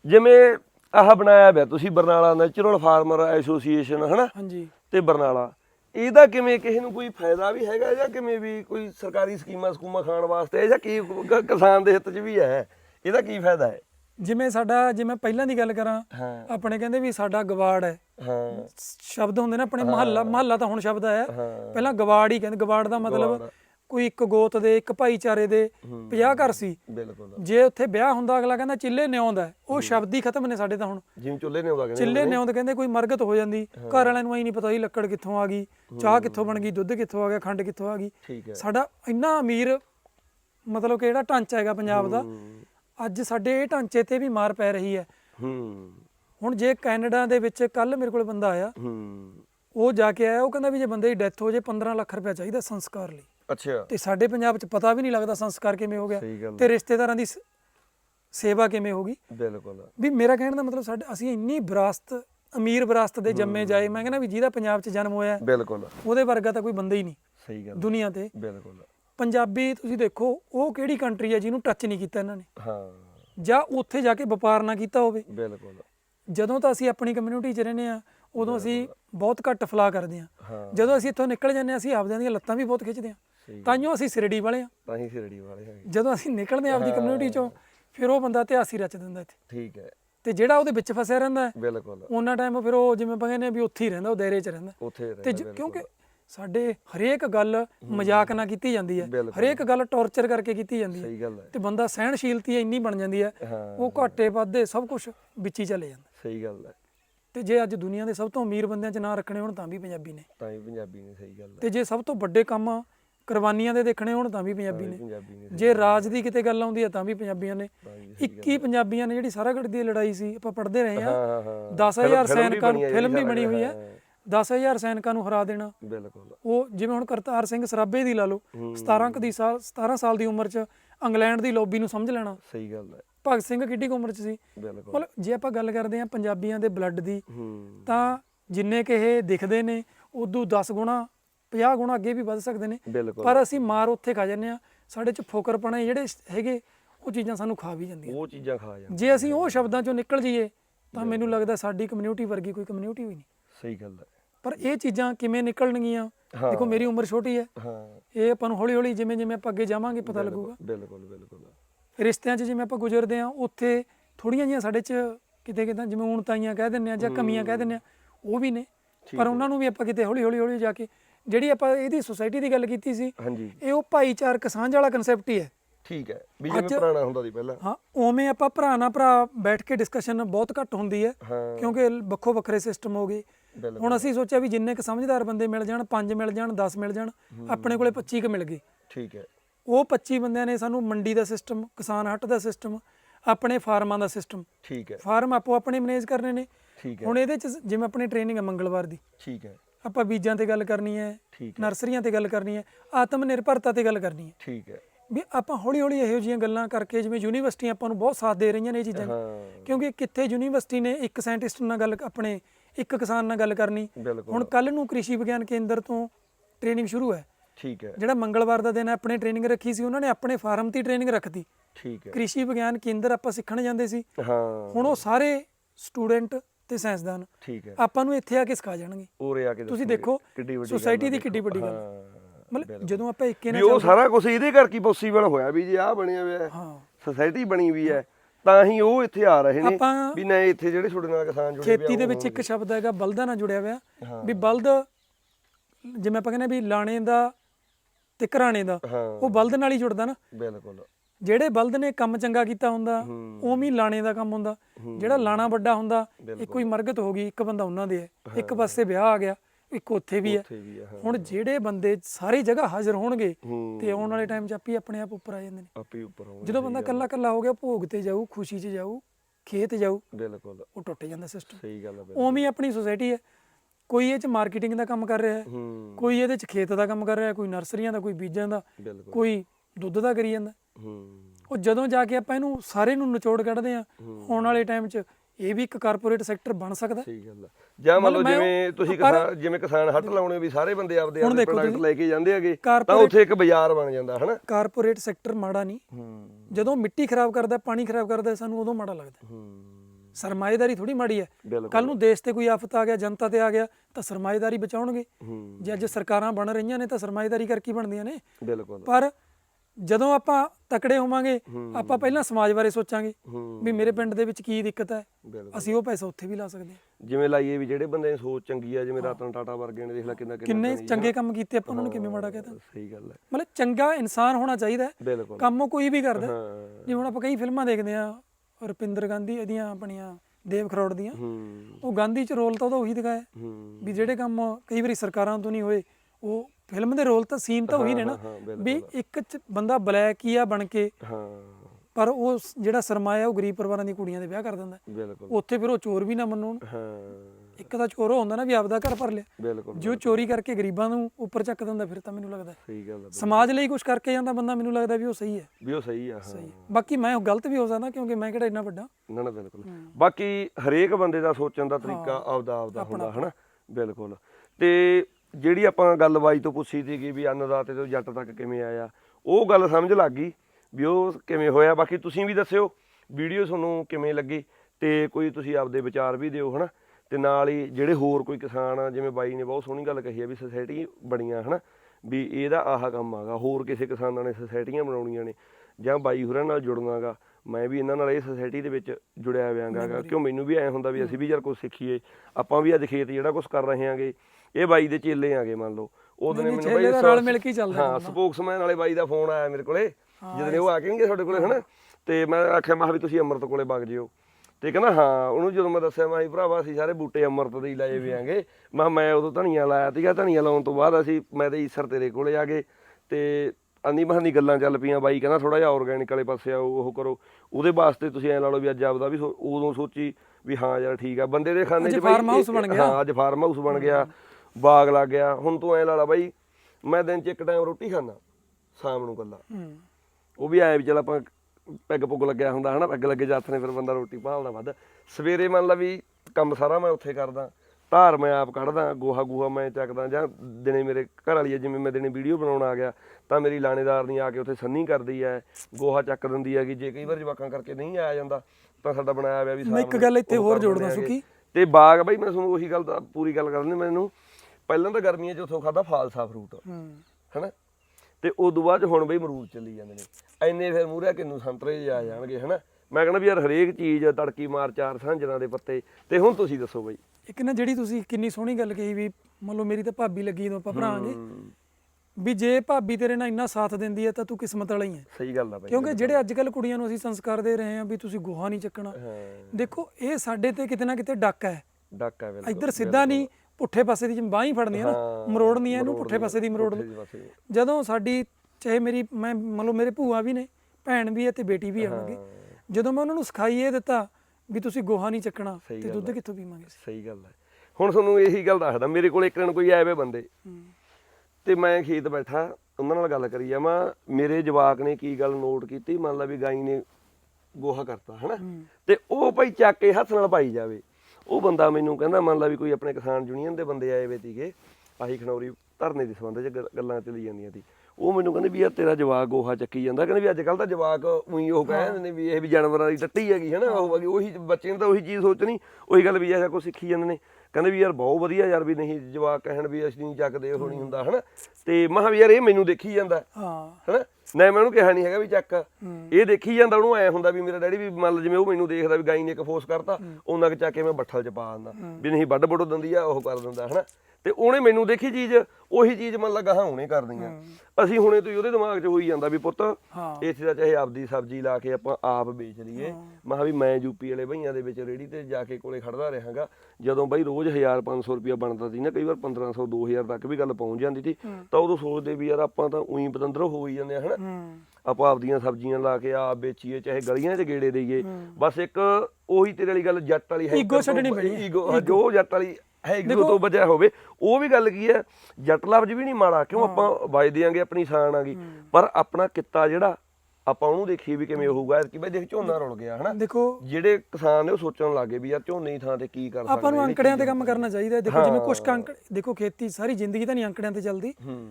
ਜਿਵੇਂ ਆਹ ਬਣਾਇਆ ਪਿਆ ਤੁਸੀਂ ਬਰਨਾਲਾ ਨੈਚੁਰਲ ਫਾਰਮਰ ਐਸੋਸੀਏਸ਼ਨ ਹਨਾ? ਹਾਂਜੀ। ਤੇ ਬਰਨਾਲਾ। ਇਹਦਾ ਕਿਵੇਂ ਕਿਸੇ ਨੂੰ ਕੋਈ ਫਾਇਦਾ ਵੀ ਹੈਗਾ ਜਾਂ ਕਿਵੇਂ ਵੀ ਕੋਈ ਸਰਕਾਰੀ ਸਕੀਮਾਂ ਸਕੂਮਾਂ ਖਾਣ ਵਾਸਤੇ ਜਾਂ ਕੀ ਕ- ਕਿਸਾਨ ਦੇ ਹਿੱਤ 'ਚ ਵੀ ਹੈ? ਇਹਦਾ ਕੀ ਫਾਇਦਾ ਹੈ? ਜਿਵੇਂ ਸਾਡਾ ਜਿਵੇਂ ਪਹਿਲਾਂ ਦੀ ਗੱਲ ਕਰਾਂ ਹਾਂ। ਆਪਣੇ ਕਹਿੰਦੇ ਵੀ ਸਾਡਾ ਗਵਾੜ ਹੈ। ਹਾਂ। ਸ਼ਬਦ ਹੁੰਦੇ ਨੇ ਆਪਣੇ ਮਹੱਲਾ ਮਹੱਲਾ ਤਾਂ ਹੁਣ ਸ਼ਬਦ ਆਇਆ। ਹਾਂ। ਪਹਿਲਾਂ ਗਵਾੜ ਹੀ ਕਹਿੰਦੇ ਗਵਾੜ ਦਾ ਮਤਲਬ ਕੋਈ ਇੱਕ ਗੋਤ ਦੇ ਇੱਕ ਭਾਈਚਾਰੇ ਦੇ 50 ਘਰ ਸੀ। ਬਿਲਕੁਲ। ਜੇ ਉੱਥੇ ਵਿਆਹ ਹੁੰਦਾ ਅਗਲਾ ਕਹਿੰਦਾ ਚਿੱਲੇ ਨਿਉਂਦਾ ਉਹ ਸ਼ਬਦ ਹੀ ਖਤਮ ਨੇ ਸਾਡੇ ਤਾਂ ਹੁਣ। ਜਿਵੇਂ ਚੁੱਲ੍ਹੇ ਨੇ ਉਹਦਾ ਕਹਿੰਦੇ ਚਿੱਲੇ ਨਿਉਂਦ ਕਹਿੰਦੇ ਕੋਈ ਮਰਗਤ ਹੋ ਜਾਂਦੀ। ਘਰ ਵਾਲਿਆਂ ਨੂੰ ਐ ਨਹੀਂ ਪਤਾ ਸੀ ਲੱਕੜ ਕਿੱਥੋਂ ਆ ਗਈ ਚਾਹ ਕਿੱਥੋਂ ਬਣ ਗਈ ਦੁੱਧ ਕਿੱਥੋਂ ਆ ਗਿਆ ਖੰਡ ਕਿੱਥੋਂ ਆ ਗਈ। ਸਾਡਾ ਇੰਨਾ ਅਮੀਰ ਮਤਲਬ ਕਿ ਜਿਹੜਾ ਢਾਂਚਾ ਹੈਗਾ ਪੰਜਾਬ ਦਾ ਅੱਜ ਸਾਡੇ ਇਹ ਢਾਂਚੇ ਤੇ ਵੀ ਮਾਰ ਪੈ ਰਹੀ ਹੈ। ਹੁਣ ਜੇ ਕੈਨੇਡਾ ਦੇ ਵਿੱਚ ਕੱਲ ਮੇਰੇ ਕੋਲ ਬੰਦਾ ਆਇਆ ਉਹ ਜਾ ਕੇ ਆਇਆ ਉਹ ਕਹਿੰਦਾ ਵੀ ਜੇ ਬੰਦੇ ਦੀ ਡੈਥ ਹੋ ਜੇ 15 ਲੱਖ ਰੁਪਏ ਚਾਹੀਦਾ ਸੰਸਕਾਰ ਲਈ। ਅੱਛਾ। ਤੇ ਸਾਡੇ ਪੰਜਾਬ 'ਚ ਪਤਾ ਵੀ ਨਹੀਂ ਲੱਗਦਾ ਸੰਸਕਾਰ ਕਿਵੇਂ ਹੋ ਗਿਆ ਸਹੀ ਗੱਲ ਤੇ ਰਿਸ਼ਤੇਦਾਰਾਂ ਦੀ ਸ- ਸੇਵਾ ਕਿਵੇਂ ਹੋਗੀ ਬਿਲਕੁਲ। ਵੀ ਮੇਰਾ ਕਹਿਣ ਦਾ ਮਤਲਬ ਸਾਡੇ ਅਸੀਂ ਇੰਨੀ ਵਿਰਾਸਤ ਅਮੀਰ ਵਿਰਾਸਤ ਦੇ ਜੰਮੇ ਜਾਏ ਮੈਂ ਕਹਿੰਦਾ ਵੀ ਜਿਹਦਾ ਪੰਜਾਬ 'ਚ ਜਨਮ ਹੋਇਆ ਬਿਲਕੁਲ। ਉਹਦੇ ਵਰਗਾ ਤਾਂ ਕੋਈ ਬੰਦਾ ਹੀ ਨਹੀਂ ਸਹੀ ਗੱਲ ਦੁਨੀਆ ਤੇ। ਬਿਲਕੁਲ। ਪੰਜਾਬੀ ਤੁਸੀਂ ਦੇਖੋ ਉਹ ਕਿਹੜੀ ਕੰਟਰੀ ਹੈ ਜਿਹਨੂੰ ਟੱਚ ਨਹੀਂ ਕੀਤਾ ਇਹਨਾਂ ਨੇ। ਹਾਂ। ਜਾਂ ਉੱਥੇ ਜਾ ਕੇ ਵਪਾਰ ਨਾ ਕੀਤਾ ਹੋਵੇ। ਬਿਲਕੁਲ। ਜਦੋਂ ਤਾਂ ਅਸੀਂ ਆਪਣੀ ਕਮਿਊਨਿਟੀ 'ਚ ਰਹਿੰਦੇ ਆ ਉਦੋਂ ਅਸੀਂ ਬਹੁਤ ਘੱਟ ਫਲਾ ਕਰਦੇ ਆ ਹਾਂ। ਜਦੋਂ ਅਸੀਂ ਇੱਥੋਂ ਨਿਕਲ ਜਾਂਦੇ ਹਾਂ ਅਸੀਂ ਆਪਦਿਆਂ ਦੀਆਂ ਲੱਤਾਂ ਵੀ ਬਹੁਤ ਖਿੱਚਦੇ ਆ ਤਾਈਓ ਅਸੀਂ ਸਿਰੜੀ ਵਾਲੇ ਆ। ਤਾਂ ਹੀ ਸਿਰੜੀ ਵਾਲੇ ਹੈਗੇ। ਜਦੋਂ ਅਸੀਂ ਨਿਕਲਦੇ ਆ ਆਪਦੀ ਕਮਿਊਨਿਟੀ 'ਚੋਂ ਫਿਰ ਉਹ ਬੰਦਾ ਇਤਿਹਾਸ ਹੀ ਰਚ ਦਿੰਦਾ ਇੱਥੇ। ਠੀਕ ਹੈ। ਤੇ ਜਿਹੜਾ ਉਹਦੇ ਵਿੱਚ ਫਸਿਆ ਰਹਿੰਦਾ ਹੈ, ਬਿਲਕੁਲ। ਉਹਨਾਂ ਟਾਈਮ ਫਿਰ ਉਹ ਜਿਵੇਂ ਆਪਾਂ ਕਹਿੰਦੇ ਆ ਵੀ ਉੱਥੇ ਹੀ ਰਹਿੰਦਾ ਉਹ ਦਾਇਰੇ 'ਚ ਰਹਿੰਦਾ। ਉੱਥੇ ਤੇ ਜ- ਕਿਉਂਕਿ ਸਾਡੇ ਹਰੇਕ ਗੱਲ ਮਜ਼ਾਕ ਨਾਲ ਕੀਤੀ ਜਾਂਦੀ ਹੈ। ਬਿਲਕੁਲ। ਹਰੇਕ ਗੱਲ ਟੌਰਚਰ ਕਰਕੇ ਕੀਤੀ ਜਾਂਦੀ ਹੈ। ਸਹੀ ਗੱਲ ਹੈ। ਤੇ ਬੰਦਾ ਸਹਿਣਸ਼ੀਲਤੀ ਇੰਨੀ ਬਣ ਜਾਂਦੀ ਹੈ ਹਾਂ। ਉਹ ਘਾਟੇ ਵਾਧੇ ਸਭ ਕੁਝ ਵਿੱਚ ਹੀ ਚਲੇ ਜਾਂਦਾ। ਸਹੀ ਗੱਲ ਹੈ। ਤੇ ਜੇ ਅੱਜ ਦੁਨੀਆ ਦੇ ਸਭ ਤੋਂ ਅਮੀਰ ਬੰਦਿਆਂ 'ਚ ਨਾਂ ਰੱਖਣੇ ਹੋਣ ਤਾਂ ਵੀ ਪੰਜਾਬੀ ਨੇ। ਤਾਂ ਹੀ ਪੰਜਾਬੀ ਨੇ ਸਹੀ ਗੱਲ ਹੈ। ਤੇ ਜੇ ਸਭ ਤੋਂ ਵੱਡੇ ਕੰਮ ਕੁਰਬਾਨੀਆਂ ਦੇ ਦੇਖਣੇ ਹੋਣ ਤਾਂ ਵੀ ਪੰਜਾਬੀ ਨੇ। ਪੰਜਾਬੀ ਨੇ ਜੇ ਰਾਜ ਦੀ ਕਿਤੇ ਗੱਲ ਆਉਂਦੀ ਹੈ ਤਾਂ ਵੀ ਪੰਜਾਬੀਆਂ ਨੇ। ਤਾਂ ਹੀ। 21 ਪੰਜਾਬੀਆਂ ਨੇ ਜਿਹੜੀ ਸਾਰਾਗੜ੍ਹ ਦੀ ਲੜਾਈ ਸੀ ਆਪਾਂ ਪੜ੍ਹਦੇ ਰਹੇ ਹਾਂ। ਆ ਹਾਂ ਹਾਂ। 10000 ਫਿਲਮ ਵੀ ਸੈਨਿਕਾਂ ਨੂੰ ਫਿਲਮ ਵੀ ਬਣੀ ਹੋਈ ਹੈ। ਹਾਂ, 10000 ਸੈਨਿਕਾਂ ਨੂੰ ਹਰਾ ਦੇਣਾ। ਬਿਲਕੁਲ। ਉਹ ਜਿਵੇਂ ਹੁਣ ਕਰਤਾਰ ਸਿੰਘ ਸਰਾਭੇ ਦੀ ਲਾ ਲਓ 17 ਕੁ ਦੀ ਸਾਲ 17 ਸਾਲ ਦੀ ਉਮਰ 'ਚ ਇੰਗਲੈਂਡ ਦੀ ਲੌਬੀ ਨੂੰ ਸਮਝ ਲੈਣਾ। ਸਹੀ ਗੱਲ ਹੈ। ਭਗਤ ਸਿੰਘ ਕਿੱਡੀ ਉਮਰ 'ਚ ਸੀ। ਬਿਲਕੁਲ। ਜੇ ਆਪਾਂ ਗੱਲ ਕਰਦੇ ਹਾਂ ਪੰਜਾਬੀਆਂ ਦੇ ਬਲੱਡ ਦੀ ਤਾਂ ਜਿੰਨੇ ਕਿ ਇਹ ਦਿਖਦੇ ਨੇ ਉਦੋਂ 10 ਗੁਣਾ 50 ਗੁਣਾ ਅੱਗੇ ਵੀ ਵੱਧ ਸਕਦੇ ਨੇ। ਬਿਲਕੁਲ। ਪਰ ਅਸੀਂ ਮਾਰ ਉੱਥੇ ਖਾ ਜਾਂਦੇ ਆ ਸਾਡੇ 'ਚ ਫੋਕਰਪਣਾ ਜਿਹੜੇ ਹੈਗੇ ਉਹ ਚੀਜ਼ਾਂ ਸਾਨੂੰ ਖਾ ਵੀ ਜਾਂਦੀਆਂ। ਉਹ ਚੀਜ਼ਾਂ ਖਾ ਜਾਂ ਜੇ ਅਸੀਂ ਉਹ ਸ਼ਬਦਾਂ 'ਚੋਂ ਨਿਕਲ ਜਾਈਏ ਤਾਂ ਮੈਨੂੰ ਲੱਗਦਾ ਸਾਡੀ ਕਮਿਊਨਿਟੀ ਵਰਗੀ ਕੋਈ ਕਮਿਊਨਿਟੀ ਵੀ ਨਹੀਂ। ਸਹੀ ਗੱਲ ਹੈ। ਪਰ ਇਹ ਚੀਜ਼ਾਂ ਕਿਵੇਂ ਨਿਕਲਣਗੀਆਂ। ਦੇਖੋ ਮੇਰੀ ਉਮਰ ਛੋਟੀ ਹੈ। ਹਾਂ। ਇਹ ਆਪਾਂ ਨੂੰ ਹੌਲੀ ਹੌਲੀ ਜਿਵੇਂ ਜਿਵੇਂ ਆਪਾਂ ਅੱਗੇ ਜਾਵਾਂਗੇ ਪਤਾ ਲੱਗੂਗਾ। ਬਿਲਕੁਲ ਬਿਲਕੁਲ। ਰਿਸ਼ਤਿਆਂ 'ਚ ਜਿਵੇਂ ਆਪਾਂ ਗੁਜ਼ਰਦੇ ਆ ਉੱਥੇ ਥੋੜੀਆਂ ਜੀਆਂ ਸਾਡੇ 'ਚ ਕਿਤੇ ਕਿਤੇ ਜਿਵੇਂ ਊਣਤਾਈਆਂ ਕਹਿ ਦਿੰਦੇ ਆ ਜਾਂ ਕਮੀਆਂ ਕਹਿ ਦਿੰਦੇ ਆ ਉਹ ਵੀ ਨੇ। ਪਰ ਉਹਨਾਂ ਨੂੰ ਵੀ ਆਪਾਂ ਕਿਤੇ ਹੌਲੀ ਹੌਲੀ ਹੌਲੀ ਜਾ ਕੇ ਜਿਹੜੀ ਆਪਾਂ ਇਹਦੀ ਸੁਸਾਇਟੀ ਦੀ ਗੱਲ ਕੀਤੀ ਸੀ ਹਾਂਜੀ। ਇਹ ਉਹ ਭਾਈਚਾਰਕ ਸਾਂਝ ਵਾਲਾ ਕਨਸੈਪਟ ਹੀ ਹੈ। ਠੀਕ ਹੈ ਵੀ ਜਿਵੇਂ ਪੁਰਾਣਾ ਹੁੰਦਾ ਸੀ ਪਹਿਲਾਂ। ਹਾਂ ਉਵੇਂ ਆਪਾਂ ਭਰਾ ਨਾਲ ਭਰਾ ਬੈਠ ਕੇ ਡਿਸਕਸ਼ਨ ਬਹੁਤ ਘੱਟ ਹੁੰਦੀ ਹੈ ਕਿਉਂਕਿ ਵੱਖੋ ਵੱਖਰੇ ਸਿਸਟਮ ਹੋ ਗਏ। ਹੁਣ ਅਸੀਂ ਸੋਚਿਆ ਵੀ ਜਿੰਨੇ ਕ ਸਮਝਦਾਰ ਬੰਦੇ ਮਿਲ ਜਾਣ 5 ਮਿਲ ਜਾਣ 10 ਮਿਲ ਜਾਣ ਆਪਣੇ ਕੋਲੇ 25 ਕ ਮਿਲ ਗਏ। ਠੀਕ ਹੈ। ਉਹ 25 ਬੰਦਿਆਂ ਨੇ ਸਾਨੂੰ ਮੰਡੀ ਦਾ ਸਿਸਟਮ ਕਿਸਾਨ ਹੱਟ ਦਾ ਸਿਸਟਮ ਆਪਣੇ ਫਾਰਮਾਂ ਦਾ ਸਿਸਟਮ ਠੀਕ ਹੈ। ਫਾਰਮ ਆਪੋ ਆਪਣੇ ਮੈਨੇਜ ਕਰਨੇ ਨੇ। ਠੀਕ ਹੈ। ਹੁਣ ਇਹਦੇ ਚ ਜਿਵੇਂ ਆਪਣੀ ਟ੍ਰੇਨਿੰਗ ਹੈ ਮੰਗਲਵਾਰ ਦੀ। ਠੀਕ ਹੈ। ਆਪਾਂ ਬੀਜਾਂ ਤੇ ਗੱਲ ਕਰਨੀ ਹੈ ਠੀਕ ਹੈ। ਨਰਸਰੀਆਂ ਤੇ ਗੱਲ ਕਰਨੀ ਹੈ ਆਤਮ ਨਿਰਭਰਤਾ ਤੇ ਗੱਲ ਕਰਨੀ ਹੈ। ਠੀਕ ਹੈ। ਵੀ ਆਪਾਂ ਹੌਲੀ ਹੌਲੀ ਇਹੋ ਜਿਹੀਆਂ ਗੱਲਾਂ ਕਰਕੇ ਜਿਵੇਂ ਯੂਨੀਵਰਸਿਟੀਆਂ ਆਪਾਂ ਨੂੰ ਬਹੁਤ ਸਾਥ ਦੇ ਰਹੀਆਂ ਨੇ ਇਹ ਚੀਜ਼ਾਂ। ਹਾਂ। ਕਿਉਂਕਿ ਕਿੱਥੇ ਯੂਨੀਵਰਸਿਟੀ ਨੇ ਇੱਕ ਸਾਇੰਟਿਸਟ ਨਾਲ ਗੱਲ ਆਪਣੇ ਇੱਕ ਕਿਸਾਨ ਨਾਲ ਗੱਲ ਕਰਨੀ ਬਿਲਕੁਲ। ਹੁਣ ਕੱਲ ਨੂੰ ਕ੍ਰਿਸ਼ੀ ਵਿਗਿਆਨ ਕੇਂਦਰ ਤੋਂ ਟ੍ਰੇਨਿੰਗ ਸ਼ੁਰੂ ਹੈ। ਠੀਕ ਹੈ। ਜਿਹੜਾ ਮੰਗਲਵਾਰ ਦਾ ਦਿਨ ਹੈ ਆਪਣੇ ਟ੍ਰੇਨਿੰਗ ਰੱਖੀ ਸੀ ਉਹਨਾਂ ਨੇ ਆਪਣੇ ਫਾਰਮ ਤੇ ਟ੍ਰੇਨਿੰਗ ਰੱਖਤੀ। ਠੀਕ ਹੈ। ਕ੍ਰਿਸ਼ੀ ਵਿਗਿਆਨ ਕੇਂਦਰ ਆਪਾਂ ਸਿੱਖਣ ਜਾਂਦੇ ਸੀ। ਹਾਂ। ਹੁਣ ਉਹ ਸਾਰੇ ਸਟੂਡੈਂਟ ਤੇ ਸਾਇੰਸਦਾਨ ਠੀਕ ਹੈ। ਆਪਾਂ ਨੂੰ ਇੱਥੇ ਆ ਕੇ ਸਿਖਾ ਜਾਣਗੇ। ਉਰੇ ਆ ਕੇ ਤੁਸੀਂ ਦੇਖੋ ਕਿੱਡੀ ਵੱਡੀ ਸੁਸਾਇਟੀ ਦੀ ਕਿੱਡੀ ਵੱਡੀ ਗੱਲ। ਮਤਲਬ ਜਦੋਂ ਆਪਾਂ ਇੱਕੇ ਨਾਲ ਉਹ ਸਾਰਾ ਕੁਝ ਇਹਦੇ ਕਰਕੇ ਪੋਸੀਬਲ ਹੋਇਆ ਵੀ ਜੇ ਆ ਬਣਿਆ ਹੋਇਆ ਹੈ ਸੋਸਾਇਟੀ ਬਣੀ ਵੀ ਹੈ ਤਾਂ ਹੀ ਉਹ ਇੱਥੇ ਆ ਰਹੇ ਨੇ ਵੀ ਨਹੀਂ ਇੱਥੇ ਜਿਹੜੇ ਛੋਟੇ ਨਾਲ ਕਿਸਾਨ ਜੁੜੇ ਖੇਤੀ ਦੇ ਵਿੱਚ ਇੱਕ ਸ਼ਬਦ ਹੈਗਾ ਬਲਦਾਂ ਨਾਲ ਜੁੜਿਆ ਹੋਇਆ। ਵੀ ਬਲਦ ਜਿਵੇਂ ਆਪਾਂ ਕਹਿੰਦੇ ਵੀ ਲਾਣੇ ਦਾ ਤੇ ਘਰਾਣੇ ਦਾ ਉਹ ਬਲਦ ਨਾਲ ਹੀ ਜੁੜਦਾ ਨਾ। ਬਿਲਕੁਲ। ਜਿਹੜੇ ਬਲਦ ਨੇ ਕੰਮ ਚੰਗਾ ਕੀਤਾ ਹੁੰਦਾ। ਉਵੇਂ ਹੀ ਲਾਣੇ ਦਾ ਕੰਮ ਹੁੰਦਾ। ਜਿਹੜਾ ਲਾਣਾ ਵੱਡਾ ਹੁੰਦਾ ਇੱਕੋ ਹੀ ਮਰਗਤ ਹੋ ਗਈ ਇੱਕ ਬੰਦਾ ਉਹਨਾਂ ਦੇ ਹੈ। ਇੱਕ ਪਾਸੇ ਵਿਆਹ ਆ ਗਿਆ ਇੱਕ ਉੱਥੇ ਵੀ ਹੈ। ਹੁਣ ਜਿਹੜੇ ਬੰਦੇ ਸਾਰੀ ਜਗ੍ਹਾ ਹਾਜ਼ਰ ਹੋਣਗੇ ਤੇ ਆਉਣ ਵਾਲੇ ਟਾਈਮ 'ਚ ਆਪੇ ਆਪਣੇ ਆਪ ਉੱਪਰ ਆ ਜਾਂਦੇ ਨੇ। ਆਪੇ ਉੱਪਰ ਹੋਵੇ ਜਦੋਂ ਬੰਦਾ ਕੱਲਾ ਕੱਲਾ ਹੋ ਗਿਆ ਭੋਗ ਤੇ ਜਾਊ ਖੁਸ਼ੀ 'ਚ ਜਾਊ ਖੇਤ ਜਾਊ ਬਿਲਕੁਲ। ਉਹ ਟੁੱਟ ਜਾਂਦਾ ਸਿਸਟਮ ਸਹੀ ਗੱਲ ਹੈ। ਉਵੇਂ ਆਪਣੀ ਸੁਸਾਇਟੀ ਹੈ। ਕੋਈ ਇਹ 'ਚ ਮਾਰਕੀਟਿੰਗ ਦਾ ਕੰਮ ਕਰ ਰਿਹਾ ਹੈ ਕੋਈ ਇਹਦੇ 'ਚ ਖੇਤ ਦਾ ਕੰਮ ਕਰ ਰਿਹਾ ਹੈ ਕੋਈ ਨਰਸਰੀਆਂ ਦਾ ਕੋਈ ਬੀਜਾਂ ਦਾ ਕੋਈ ਦੁੱਧ ਦਾ ਕਰੀ ਜਾਂਦਾ। ਹੂੰ। ਉਹ ਜਦੋਂ ਜਾ ਕੇ ਆਪਾਂ ਇਹਨੂੰ ਸਾਰੇ ਨੂੰ ਨਿਚੋੜ ਕੱਢਦੇ ਆ ਆਉਣ ਵਾਲੇ ਟਾਈਮ 'ਚ ਇਹ ਵੀ ਇੱਕ ਕਾਰਪੋਰੇਟ ਸੈਕਟਰ ਬਣ ਸਕਦਾ। ਸਹੀ ਗੱਲ ਹੈ ਜਾਂ ਮੰਨ ਲਓ ਮਤਲਬ ਮੈਂ ਜਿਵੇਂ ਤੁਸੀਂ ਪਰ- ਕਿਸਾਨ ਜਿਵੇਂ ਕਿਸਾਨ ਹੱਟ ਲਾਉਣੇ ਵੀ ਸਾਰੇ ਬੰਦੇ ਆਪਦੇ ਹੁਣ ਆਪਦੇ ਦੇਖੋ ਪ੍ਰੋਡਕਟ ਤੁਸੀਂ, ਲੈ ਕੇ ਜਾਂਦੇ ਹੈਗੇ ਤਾਂ ਉੱਥੇ ਇੱਕ ਬਾਜ਼ਾਰ ਬਣ ਜਾਂਦਾ ਹਨਾ? ਕਾਰਪੋਰੇਟ ਸੈਕਟਰ ਮਾੜਾ ਨਹੀਂ। ਹੂੰ। ਜਦੋਂ ਮਿੱਟੀ ਖਰਾਬ ਕਰਦਾ ਪਾਣੀ ਖਰਾਬ ਕਰਦਾ ਸਾਨੂੰ ਉਦੋਂ ਮਾੜਾ ਲੱਗਦਾ। ਹੂੰ। ਸਰਮਾਏਦਾਰੀ ਥੋੜੀ ਮਾੜੀ ਹੈ। ਬਿਲਕੁਲ। ਕੱਲ ਨੂੰ ਦੇਸ਼ ਤੇ ਕੋਈ ਆਫਤ ਆ ਗਿਆ ਜਨਤਾ ਤੇ ਆ ਗਿਆ ਤਾਂ ਸਰਮਾਏਦਾਰੀ ਬਚਾਉਣਗੇ। ਹੂੰ। ਜੇ ਅੱਜ ਸਰਕਾਰਾਂ ਬਣ ਰਹੀਆਂ ਨੇ ਤਾਂ ਸਰਮਾਏਦਾਰੀ ਕਰਕੇ ਹੀ ਬਣਦੀਆਂ ਨੇ। ਬਿਲਕੁਲ। ਪਰ ਜਦੋਂ ਆਪਾਂ ਤਕੜੇ ਹੋਵਾਂਗੇ ਆਪਾਂ ਪਹਿਲਾਂ ਸਮਾਜ ਬਾਰੇ ਸੋਚਾਂਗੇ ਵੀ ਮੇਰੇ ਪਿੰਡ ਦੇ ਵਿੱਚ ਕੀ ਦਿੱਕਤ ਹੈ ਅਸੀਂ ਉਹ ਪੈਸਾ ਉੱਥੇ ਵੀ ਲਾ ਸਕਦੇ ਹਾਂ। ਜਿਵੇਂ ਲਾਈਏ ਵੀ ਜਿਹੜੇ ਬੰਦੇ ਦੀ ਸੋਚ ਚੰਗੀ ਆ ਜਿਵੇਂ ਰਤਨ ਟਾਟਾ ਵਰਗੇ ਨੇ ਦੇਖ ਲੈ ਕਿੰਨਾ ਕਿੰਨਾ ਚੰਗੇ ਕੰਮ ਕੀਤੇ ਆਪਾਂ ਉਹਨਾਂ ਨੂੰ ਕਿਵੇਂ ਮਾੜਾ ਕਹਤਾ। ਸਹੀ ਗੱਲ ਹੈ। ਮਤਲਬ ਚੰਗਾ ਇਨਸਾਨ ਹੋਣਾ ਚਾਹੀਦਾ ਕੰਮ ਉਹ ਕੋਈ ਵੀ ਕਰਦਾ। ਜਿਵੇਂ ਹੁਣ ਆਪਾਂ ਕਈ ਫਿਲਮਾਂ ਦੇਖਦੇ ਆ ਰੁਪਿੰਦਰ ਗਾਂਧੀ ਇਹਦੀਆਂ ਆਪਣੀਆਂ ਦੇਵ ਖਰੋੜ ਦੀਆਂ। ਉਹ ਗਾਂਧੀ ਚ ਰੋਲ ਤਾਂ ਉਹਦਾ ਉਹੀ ਦਿਖਾਇਆ। ਵੀ ਜਿਹੜੇ ਕੰਮ ਕਈ ਵਾਰੀ ਸਰਕਾਰਾਂ ਤੋਂ ਨਹੀਂ ਹੋਏ ਉਹ ਫਿਲਮ ਦੇ ਰੋਲ ਤਾਂ ਸੀਨ ਤਾਂ ਉਹੀ ਨੇ ਨਾ ਵੀ ਇੱਕ ਚ ਬੰਦਾ ਬਲੈਕ ਹੀ ਆ ਬਣ ਕੇ ਹਾਂ। ਪਰ ਉਹ ਜਿਹੜਾ ਸਰਮਾਇਆ ਉਹ ਗਰੀਬ ਪਰਿਵਾਰਾਂ ਦੀਆਂ ਕੁੜੀਆਂ ਦੇ ਵਿਆਹ ਕਰ ਦਿੰਦਾ। ਉੱਥੇ ਫਿਰ ਉਹ ਚੋਰ ਵੀ ਨਾ ਮੰਨਣ। ਹਾਂ। ਇੱਕ ਤਾਂ ਚੋਰ ਹੁੰਦਾ ਨਾ ਵੀ ਆਪਦਾ ਘਰ ਭਰ ਲਿਆ। ਜੋ ਚੋਰੀ ਕਰਕੇ ਗਰੀਬਾਂ ਨੂੰ ਉੱਪਰ ਚੱਕ ਦਿੰਦਾ ਫਿਰ ਤਾਂ ਮੈਨੂੰ ਲੱਗਦਾ। ਸਹੀ ਗੱਲ। ਸਮਾਜ ਲਈ ਕੁਝ ਕਰਕੇ ਜਾਂਦਾ ਬੰਦਾ ਮੈਨੂੰ ਲੱਗਦਾ ਵੀ ਉਹ ਸਹੀ ਹੈ। ਵੀ ਉਹ ਸਹੀ ਆ ਹਾਂ। ਬਾਕੀ ਮੈਂ ਗਲਤ ਵੀ ਹੋ ਸਕਦਾ ਕਿਉਂਕਿ ਮੈਂ ਕਿਹੜਾ ਇੰਨਾ ਵੱਡਾ। ਨਾ ਨਾ ਬਿਲਕੁਲ। ਬਾਕੀ ਹਰੇਕ ਬੰਦੇ ਦਾ ਸੋਚਣ ਦਾ ਤਰੀਕਾ ਆਪਦਾ ਆਪਦਾ ਹੁੰਦਾ ਹਨਾ? ਬਿਲਕੁਲ। ਤੇ ਜਿਹੜੀ ਆਪਾਂ ਗੱਲ ਬਾਈ ਤੋਂ ਪੁੱਛੀ ਸੀਗੀ ਵੀ ਅੰਨਦਾਤੇ ਤੋਂ ਜੱਟ ਤੱਕ ਕਿਵੇਂ ਆਇਆ, ਉਹ ਗੱਲ ਸਮਝ ਲੱਗ ਗਈ ਵੀ ਉਹ ਕਿਵੇਂ ਹੋਇਆ। ਬਾਕੀ ਤੁਸੀਂ ਵੀ ਦੱਸਿਓ, ਵੀਡੀਓ ਤੁਹਾਨੂੰ ਕਿਵੇਂ ਲੱਗੀ ਤੇ ਕੋਈ ਤੁਸੀਂ ਆਪਦੇ ਵਿਚਾਰ ਵੀ ਦਿਓ, ਹਨਾ? ਤੇ ਨਾਲ ਹੀ ਜਿਹੜੇ ਹੋਰ ਕੋਈ ਕਿਸਾਨ ਆ, ਜਿਵੇਂ ਬਾਈ ਨੇ ਬਹੁਤ ਸੋਹਣੀ ਗੱਲ ਕਹੀ ਆ ਵੀ ਸੋਸਾਇਟੀ ਬਣੀਆਂ, ਹਨਾ? ਵੀ ਇਹਦਾ ਆਹ ਕੰਮ ਆਗਾ, ਹੋਰ ਕਿਸੇ ਕਿਸਾਨਾਂ ਨੇ ਸੋਸਾਇਟੀਆਂ ਬਣਾਉਣੀਆਂ ਨੇ ਜਾਂ ਬਾਈ ਹੋਰਾਂ ਨਾਲ ਜੁੜਨਾਗਾ ਮੈਂ ਵੀ ਇਹਨਾਂ ਨਾਲ ਇਹ ਸੁਸਾਇਟੀ ਦੇ ਵਿੱਚ ਜੁੜਿਆ ਹੋਇਆਗਾ ਕਿਉਂ ਮੈਨੂੰ ਵੀ ਐ ਹੁੰਦਾ ਵੀ ਅਸੀਂ ਵੀ ਯਾਰ ਕੁਝ ਸਿੱਖੀਏ ਆਪਾਂ ਵੀ ਅੱਜ ਖੇਤ ਜਿਹੜਾ ਕੁਝ ਕਰ ਰਹੇ ਆਂਗੇ ਇਹ ਬਾਈ ਦੇ ਚੇਲੇ ਆਗੇ ਮੰਨ ਲਓ। ਉਹਦਨੇ ਮੈਨੂੰ ਬਾਈ ਮਿਲ ਕੇ ਹੀ ਚੱਲਦਾ ਹਾਂ ਸਪੋਕਸਮੈਨ ਵਾਲੇ ਬਾਈ ਦਾ ਫੋਨ ਆਇਆ ਮੇਰੇ ਕੋਲੇ ਜਦੋਂ ਉਹ ਆ ਕੇ ਤੁਹਾਡੇ ਕੋਲੇ ਹਨਾ। ਤੇ ਮੈਂ ਆਖਿਆ ਮੈਂ ਵੀ ਤੁਸੀਂ ਅੰਮ੍ਰਿਤ ਕੋਲੇ ਵਗ ਜਿਓ। ਤੇ ਕਹਿੰਦਾ ਹਾਂ ਉਹਨੂੰ ਜਦੋਂ ਮੈਂ ਦੱਸਿਆ ਮੈਂ ਭਰਾਵਾ ਅਸੀਂ ਸਾਰੇ ਬੂਟੇ ਅੰਮ੍ਰਿਤ ਦੇ ਹੀ ਲਾਏ ਵੇ ਆਂਗੇ। ਮੈਂ ਮੈਂ ਉਦੋਂ ਧਨੀਆ ਲਾਇਆ ਸੀਗਾ ਧਨੀਆ ਲਾਉਣ ਤੋਂ ਬਾਅਦ ਅਸੀਂ ਮੈਂ ਤੇ ਈਸਰ ਤੇਰੇ ਕੋਲੇ ਆ ਗਏ। ਤੇ ਅੰਨੀ ਮਹਾਨੀ ਗੱਲਾਂ ਚੱਲ ਪਈਆਂ ਬਾਈ ਕਹਿੰਦਾ ਥੋੜਾ ਜਿਹਾ ਆਰਗੈਨਿਕ ਵਾਲੇ ਪਾਸੇ ਆਓ ਉਹ ਕਰੋ। ਉਹਦੇ ਵਾਸਤੇ ਤੁਸੀਂ ਐ ਲਾ ਲਓ ਵੀ ਅੱਜ ਆਪਦਾ ਵੀ ਸੋ- ਉਦੋਂ ਸੋਚੀ ਵੀ ਹਾਂ ਯਾਰ ਠੀਕ ਆ। ਬੰਦੇ ਦੇ ਖਾਨੇ ਅੱਜ 'ਚ ਬਾਈ farm house ਇਹ- ਬਣ ਗਿਆ। ਹਾਂ ਅੱਜ ਫਾਰਮ ਹਾਊਸ ਬਣ ਗਿਆ ਬਾਗ ਲੱਗ ਗਿਆ। ਹੁਣ ਤੂੰ ਐ ਲਾ ਲਾ ਬਾਈ ਮੈਂ ਦਿਨ 'ਚ ਇੱਕ ਟਾਈਮ ਰੋਟੀ ਖਾਣਾ ਸ਼ਾਮ ਨੂੰ ਕੱਲਾ ਹੂੰ। ਉਹ ਵੀ ਆਏ ਵੀ ਚਲ ਆਪਾਂ ਪੈਗ ਪੁੱਗ ਲੱਗਿਆ ਹੁੰਦਾ ਹਨਾ? ਪੈਗ ਲੱਗੇ ਜਾਤ ਨੇ ਫਿਰ ਬੰਦਾ ਰੋਟੀ ਭਾਲਦਾ ਵੱਧ। ਸਵੇਰੇ ਮੰਨ ਲਾ ਵੀ ਕੰਮ ਸਾਰਾ ਮੈਂ ਉੱਥੇ ਕਰਦਾ। ਧਾਰ ਮੈਂ ਆਪ ਕੱਢਦਾ ਗੋਹਾ ਗੂਹਾ ਮੈਂ ਚੱਕਦਾ ਜਾਂ ਦਿਨੇ ਮੇਰੇ ਘਰ ਵਾਲੀ ਆ, ਜਿਵੇਂ ਮੈਂ ਦਿਨੇ ਵੀਡੀਓ ਬਣਾਉਣ ਆ ਗਿਆ ਤਾਂ ਮੇਰੀ ਲਾਣੇਦਾਰ ਨਹੀਂ ਆ ਕੇ ਉੱਥੇ ਸੰਨੀ ਕਰਦੀ ਐ ਗੋਹਾ ਚੱਕ ਦਿੰਦੀ ਹੈਗੀ ਜੇ ਕਈ ਵਾਰ ਜਵਾਕਾਂ ਕਰਕੇ ਨਹੀਂ ਆਇਆ ਜਾਂਦਾ ਤਾਂ ਸਾਡਾ ਬਣਾਇਆ ਹੋਇਆ ਵੀ ਮੈਂ ਇੱਕ ਗੱਲ ਇੱਥੇ ਹੋਰ ਜੋੜਦਾ। ਸੁੱਖੀ। ਤੇ ਬਾਗ ਬਾਈ ਮੈਂ ਤੁਹਾਨੂੰ ਉਹੀ ਗੱਲ ਦਾ ਪੂਰੀ ਗੱਲ ਕਰਨ ਦੇ ਮੈਨੂੰ ਪਹਿਲਾਂ ਤਾਂ ਗਰਮੀਆਂ 'ਚ ਉੱਥੋਂ ਖਾਦਾ ਫਾਲਸਾ ਫਰੂਟ ਹੂੰ ਹਨਾ ਤੇ ਉਦੋਂ ਬਾਅਦ ਹੁਣ ਬਈ ਅਮਰੂਦ ਚੱਲੀ ਜਾਂਦੇ ਨੇ ਐਨੇ ਫਿਰ ਮੂਹਰੇ ਕਿੰਨੂ ਸੰਤਰੇ ਆ ਜਾਣਗੇ ਹਨਾ ਮੈਂ ਕਹਿੰਦਾ ਵੀ ਯਾਰ ਹਰੇਕ ਚੀਜ਼ ਤੜਕੀ ਮਾਰ ਚਾਰ ਸਾਂਝਰਾਂ ਦੇ ਪੱਤੇ। ਤੇ ਹੁਣ ਤੁਸੀਂ ਦੱਸੋ ਬਈ। ਇੱਕ ਨਾ ਜਿਹੜੀ ਤੁਸੀਂ ਕਿੰਨੀ ਸੋਹਣੀ ਗੱਲ ਕਹੀ ਵੀ ਮੰਨ ਲਓ ਮੇਰੀ ਤਾਂ ਭਾਬੀ ਲੱਗੀ ਜਦੋਂ ਆਪਾਂ ਭਰਾਂਗੇ ਵੀ ਜੇ ਭਾਬੀ ਤੇਰੇ ਨਾਲ ਇੰਨਾ ਸਾਥ ਦਿੰਦੀ ਹੈ ਤਾਂ ਤੂੰ ਕਿਸਮਤ ਵਾਲਾ ਹੀ ਹੈ ਸਹੀ ਗੱਲ ਆ ਬਈ ਕਿਉਂਕਿ ਜਿਹੜੇ ਅੱਜ ਕੱਲ ਕੁੜੀਆਂ ਨੂੰ ਅਸੀਂ ਸੰਸਕਾਰ ਦੇ ਰਹੇ ਹਾਂ ਵੀ ਤੁਸੀਂ ਗੋਹਾ ਨਹੀਂ ਚੱਕਣਾ। ਹਾਂ। ਦੇਖੋ ਇਹ ਸਾਡੇ ਤੇ ਕਿਤੇ ਨਾ ਕਿਤੇ ਡੱਕ ਹੈ। ਡਾਕਾ ਵੇਲੇ ਇੱਧਰ ਸਿੱਧਾ ਨਹੀਂ ਪੁੱਠੇ ਪਾਸੇ ਦੀ ਬਾਹ ਹੀ ਫੜਨੀ ਹੈ ਨਾ ਹਾਂ, ਮਰੋੜਨੀ ਹੈ ਇਹਨੂੰ ਪੁੱਠੇ ਪਾਸੇ ਦੀ ਮਰੋੜ। ਜਦੋਂ ਸਾਡੀ ਚਾਹੇ ਮੇਰੀ ਮੈਂ ਮੰਨ ਲਓ ਮੇਰੇ ਭੂਆ ਵੀ ਨੇ ਭੈਣ ਵੀ ਹੈ ਤੇ ਬੇਟੀ ਵੀ ਆਉਣਗੇ। ਜਦੋਂ ਮੈਂ ਉਹਨਾਂ ਨੂੰ ਸਿਖਾਈ ਇਹ ਦਿੱਤਾ ਵੀ ਤੁਸੀਂ ਗੋਹਾ ਨਹੀਂ ਚੱਕਣਾ ਸਹੀ ਤੇ ਗੱਲ ਦੁੱਧ ਹੈ। ਕਿੱਥੋਂ ਪੀਵਾਂਗੇ ਅਸੀਂ? ਸਹੀ ਗੱਲ ਹੈ। ਹੁਣ ਤੁਹਾਨੂੰ ਇਹੀ ਗੱਲ ਦੱਸਦਾ ਮੇਰੇ ਕੋਲ ਇੱਕ ਦਿਨ ਕੋਈ ਆਏ ਵੇ ਬੰਦੇ। ਹੂੰ। ਤੇ ਮੈਂ ਖੇਤ ਬੈਠਾ ਉਹਨਾਂ ਨਾਲ ਗੱਲ ਕਰੀ ਜਾਵਾਂ। ਮੇਰੇ ਜਵਾਕ ਨੇ ਕੀ ਗੱਲ ਨੋਟ ਕੀਤੀ? ਮੰਨ ਲਾ ਵੀ ਗਾਈ ਨੇ ਗੋਹਾ ਕਰਤਾ ਹਨਾ? ਤੇ ਉਹ ਭਾਈ ਚੱਕ ਕੇ ਹੱਥ ਨਾਲ ਪਾਈ ਜਾਵੇ। ਉਹ ਬੰਦਾ ਮੈਨੂੰ ਕਹਿੰਦਾ ਮੰਨ ਲਾ ਵੀ ਕੋਈ ਆਪਣੇ ਕਿਸਾਨ ਯੂਨੀਅਨ ਦੇ ਬੰਦੇ ਆਏ ਵੇ ਸੀਗੇ ਆਹੀ ਖਨੌਰੀ ਧਰਨੇ ਦੇ ਸੰਬੰਧ 'ਚ ਗੱਲ- ਗੱਲਾਂ ਚੱਲੀ ਜਾਂਦੀਆਂ ਸੀ। ਉਹ ਮੈਨੂੰ ਕਹਿੰਦੇ ਵੀ ਯਾਰ ਤੇਰਾ ਜਵਾਕ ਗੋਹਾ ਚੱਕੀ ਜਾਂਦਾ। ਕਹਿੰਦੇ ਵੀ ਅੱਜ ਕੱਲ ਤਾਂ ਜਵਾਕ ਉਹੀ ਉਹ ਕਹਿੰਦੇ ਨੇ ਵੀ ਇਹ ਵੀ ਜਾਨਵਰਾਂ ਦੀ ਟੱਟੀ ਹੈਗੀ ਹਨਾ ਉਹ ਹੈਗੀ ਉਹੀ ਬੱਚੇ ਨੇ ਤਾਂ ਉਹੀ ਚੀਜ਼ ਸੋਚਣੀ ਉਹੀ ਗੱਲ ਵੀ ਐਸਾ ਕੁਛ ਸਿੱਖੀ ਜਾਂਦੇ ਨੇ। ਕਹਿੰਦੇ ਵੀ ਯਾਰ ਬਹੁਤ ਵਧੀਆ ਯਾਰ ਵੀ ਨਹੀਂ ਜਵਾਕ ਕਹਿਣ ਵੀ ਅਸੀਂ ਨਹੀਂ ਚੱਕਦੇ ਉਹ ਨਹੀਂ ਹੁੰਦਾ ਹਨਾ। ਤੇ ਮੈਂ ਕਿਹਾ ਵੀ ਯਾਰ ਇਹ ਮੈਨੂੰ ਦੇਖੀ ਜਾਂਦਾ। ਹਾਂ। ਹਨਾ? ਨਾ ਮੈਂ ਉਹਨੂੰ ਕਿਹਾ ਨਹੀਂ ਹੈਗਾ ਵੀ ਚੱਕ। ਇਹ ਦੇਖੀ ਜਾਂਦਾ ਉਹਨੂੰ ਐ ਹੁੰਦਾ ਵੀ ਮੇਰਾ ਡੈਡੀ ਵੀ ਮੰਨ ਲਓ ਜਿਵੇਂ ਉਹ ਮੈਨੂੰ ਦੇਖਦਾ ਵੀ ਗਾਈ ਨੇ ਇੱਕ ਫੋਰਸ ਕਰਤਾ ਉਹਨਾਂ ਕਿ ਚੱਕ ਕੇ ਮੈਂ ਬੱਠਲ ਚ ਪਾ ਦਿੰਦਾ। ਵੀ ਨਹੀਂ ਵੱਡ ਵੱਡ ਦਿੰਦੀ ਆ ਉਹ ਕਰ ਦਿੰਦਾ ਹਨਾ? ਤੇ ਉਹਨੇ ਮੈਨੂੰ ਦੇਖੀ ਚੀਜ਼ ਉਹੀ ਚੀਜ਼ ਮੰਨ ਲਾ ਗਾਹਾਂ ਹੁਣੇ ਕਰਦੀਆਂ ਅਸੀਂ ਹੁਣੇ ਤੋਂ ਹੀ ਉਹਦੇ ਦਿਮਾਗ 'ਚ ਹੋਈ ਜਾਂਦਾ ਵੀ ਪੁੱਤ ਹਾਂ। ਇੱਥੇ ਤਾਂ ਚਾਹੇ ਆਪਦੀ ਸਬਜ਼ੀ ਲਾ ਕੇ ਆਪਾਂ ਆਪ ਵੇਚ ਲਈਏ। ਮੈਂ ਕਿਹਾ ਵੀ ਮੈਂ ਯੂਪੀ ਵਾਲੇ ਭਈਆਂ ਦੇ ਵਿੱਚ ਰੇੜੀ ਤੇ ਜਾ ਕੇ ਕੋਲੇ ਖੜਦਾ ਰਹਾਂਗਾ। ਜਦੋਂ ਬਈ ਰੋਜ਼ 1500 ਰੁਪਇਆ ਬਣਦਾ ਸੀ ਨਾ ਕਈ ਵਾਰ 1500 2000 ਤੱਕ ਵੀ ਗੱਲ ਪਹੁੰਚ ਜਾਂਦੀ ਸੀ। ਤਾਂ ਉਦੋਂ ਸੋਚਦੇ ਵੀ ਯਾਰ ਆਪਾਂ ਤਾਂ ਉਹੀ ਪਤੰਦਰ ਹੋ ਹੀ ਜਾਂਦੇ ਆ ਹਨਾ? ਹੂੰ। ਆਪਾਂ ਆਪਦੀਆਂ ਸਬਜ਼ੀਆਂ ਲਾ ਕੇ ਆਪ ਵੇਚੀਏ ਚਾਹੇ ਗਲੀਆਂ 'ਚ ਗੇੜੇ ਦੇਈਏ। ਬਸ ਇੱਕ ਉਹੀ ਤੇਰੇ ਵਾਲੀ ਗੱਲ ਜੱਟ ਵਾਲੀ ਹੈ Ego ਛੱਡਣੀ ਪੈਣੀ। ਈਗੋ ਜੋ ਜੱਟ ਵਾਲੀ ਹੈ ਈਗੋ ਤੋਂ ਬਚਿਆ ਹੋਵੇ। ਉਹ ਵੀ ਗੱਲ ਕੀ ਹੈ ਜੱਟ ਲਫ਼ਜ਼ ਵੀ ਨਹੀਂ ਮਾੜਾ ਕਿਉਂ ਆਪਾਂ ਵਾਜ ਦਿਆਂਗੇ ਆਪਣੀ ਸ਼ਾਨ ਆਗੀ। ਪਰ ਆਪਣਾ ਕਿੱਤਾ ਜਿਹੜਾ ਆਪਾਂ ਉਹਨੂੰ ਦੇਖੀਏ ਵੀ ਕਿਵੇਂ ਹੋਊਗਾ ਕਿ ਬਈ ਦੇਖ ਝੋਨਾ ਰੁਲ ਗਿਆ ਹਨਾ। ਦੇਖੋ ਜਿਹੜੇ ਕਿਸਾਨ ਨੇ ਉਹ ਸੋਚਣ ਲੱਗੇ ਵੀ ਯਾਰ ਝੋਨੇ ਦੀ ਥਾਂ ਤੇ ਕੀ ਕਰ ਸਕਦੇ ਆਪਾਂ ਨੂੰ ਅੰਕੜਿਆਂ ਤੇ ਕੰਮ ਕਰਨਾ। ਚਾਹੀਦਾ। ਦੇਖੋ ਜਿਵੇਂ ਕੁਝ ਅੰਕ ਦੇਖੋ ਖੇਤੀ ਸਾਰੀ ਜ਼ਿੰਦਗੀ ਤਾਂ ਨਹੀਂ ਅੰਕੜਿਆਂ ਤੇ ਚੱਲਦੀ। ਹੂੰ।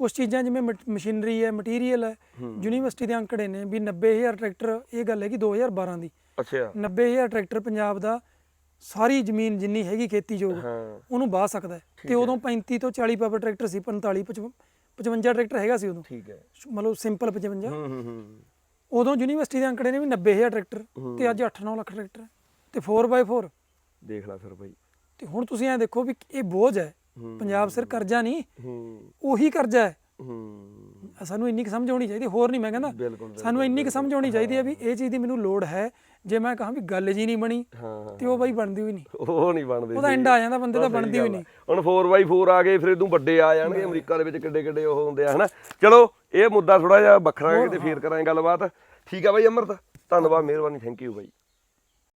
ਕੁਝ ਚੀਜ਼ਾਂ ਜਿਵੇਂ ਮਸ਼ੀਨਰੀ ਹੈ ਮਟੀਰੀਅਲ ਹੈ ਯੂਨੀਵਰਸਿਟੀ ਦੇ ਅੰਕੜੇ ਨੇ ਵੀ 90000 ਟਰੈਕਟਰ ਇਹ ਗੱਲ ਹੈ ਕਿ 2012 ਦੀ। ਅੱਛਾ। 90000 ਟਰੈਕਟਰ ਪੰਜਾਬ ਦਾ ਸਾਰੀ ਜ਼ਮੀਨ ਜਿੰਨੀ ਹੈਗੀ ਖੇਤੀਯੋਗ ਉਹਨੂੰ ਵਾਹ ਸਕਦਾ ਤੇ ਉਦੋਂ 35 ਤੋਂ 40 ਪਾਵਰ ਟਰੈਕਟਰ ਸੀ 45 55 55 ਟਰੈਕਟਰ ਹੈਗਾ ਸੀ ਉਦੋਂ। ਠੀਕ ਹੈ। ਮਤਲਬ ਸਿੰਪਲ 55 ਹੂੰ ਹੂੰ ਉਦੋਂ ਯੂਨੀਵਰਸਿਟੀ ਦੇ ਅੰਕੜੇ ਨੇ ਵੀ 90000 ਟਰੈਕਟਰ ਤੇ ਅੱਜ 8-9 ਲੱਖ ਟਰੈਕਟਰ ਤੇ 4x4 ਦੇਖ ਲੈ ਫਿਰ ਬਈ। ਤੇ ਹੁਣ ਤੁਸੀਂ ਐ ਦੇਖੋ ਵੀ ਇਹ ਬੋਝ ਹੂੰ। ਪੰਜਾਬ ਸਿਰ ਕਰਜ਼ਾ ਨਹੀਂ ਹੂੰ। ਉਹੀ ਕਰਜ਼ਾ ਹੈ। ਹੂੰ। ਸਾਨੂੰ ਇੰਨੀ ਕੁ ਸਮਝ ਆਉਣੀ ਚਾਹੀਦੀ ਹੋਰ ਨਹੀਂ ਮੈਂ ਕਹਿੰਦਾ ਸਾਨੂੰ ਇੰਨੀ ਕੁ ਸਮਝ ਆਉਣੀ ਚਾਹੀਦੀ ਹੈ ਵੀ ਇਹ ਚੀਜ਼ ਦੀ ਮੈਨੂੰ ਲੋੜ ਹੈ ਜੇ ਮੈਂ ਕਹਾਂ ਵੀ ਗੱਲ ਜੀ ਨਹੀਂ ਬਣੀ ਤੇ ਉਹ ਬਾਈ ਬਣਦੀ ਹੋਈ ਨਹੀਂ। ਉਹ ਨਹੀਂ ਬਣਦੇ ਉਹਦਾ ਐਂਡ ਆ ਜਾਂਦਾ ਬੰਦੇ ਦਾ ਬਣਦੀ ਹੋਈ ਨਹੀਂ। ਹੁਣ 4x4 ਆ ਗਏ ਫਿਰ ਇਦੋਂ ਵੱਡੇ ਆ ਜਾਣਗੇ ਅਮਰੀਕਾ ਦੇ ਵਿੱਚ ਕਿੱਡੇ ਕਿੱਡੇ ਉਹ ਹੁੰਦੇ ਆ ਹਨਾ। ਚਲੋ ਇਹ ਮੁੱਦਾ ਥੋੜਾ ਜਿਹਾ ਵੱਖਰਾ ਹੈ ਕਿਤੇ ਫੇਰ ਕਰਾਂਗੇ ਗੱਲਬਾਤ। ਠੀਕ ਆ ਬਾਈ ਅਮਰਤ। ਧੰਨਵਾਦ ਮਿਹਰਬਾਨੀ ਥੈਂਕ ਯੂ ਬਾਈ।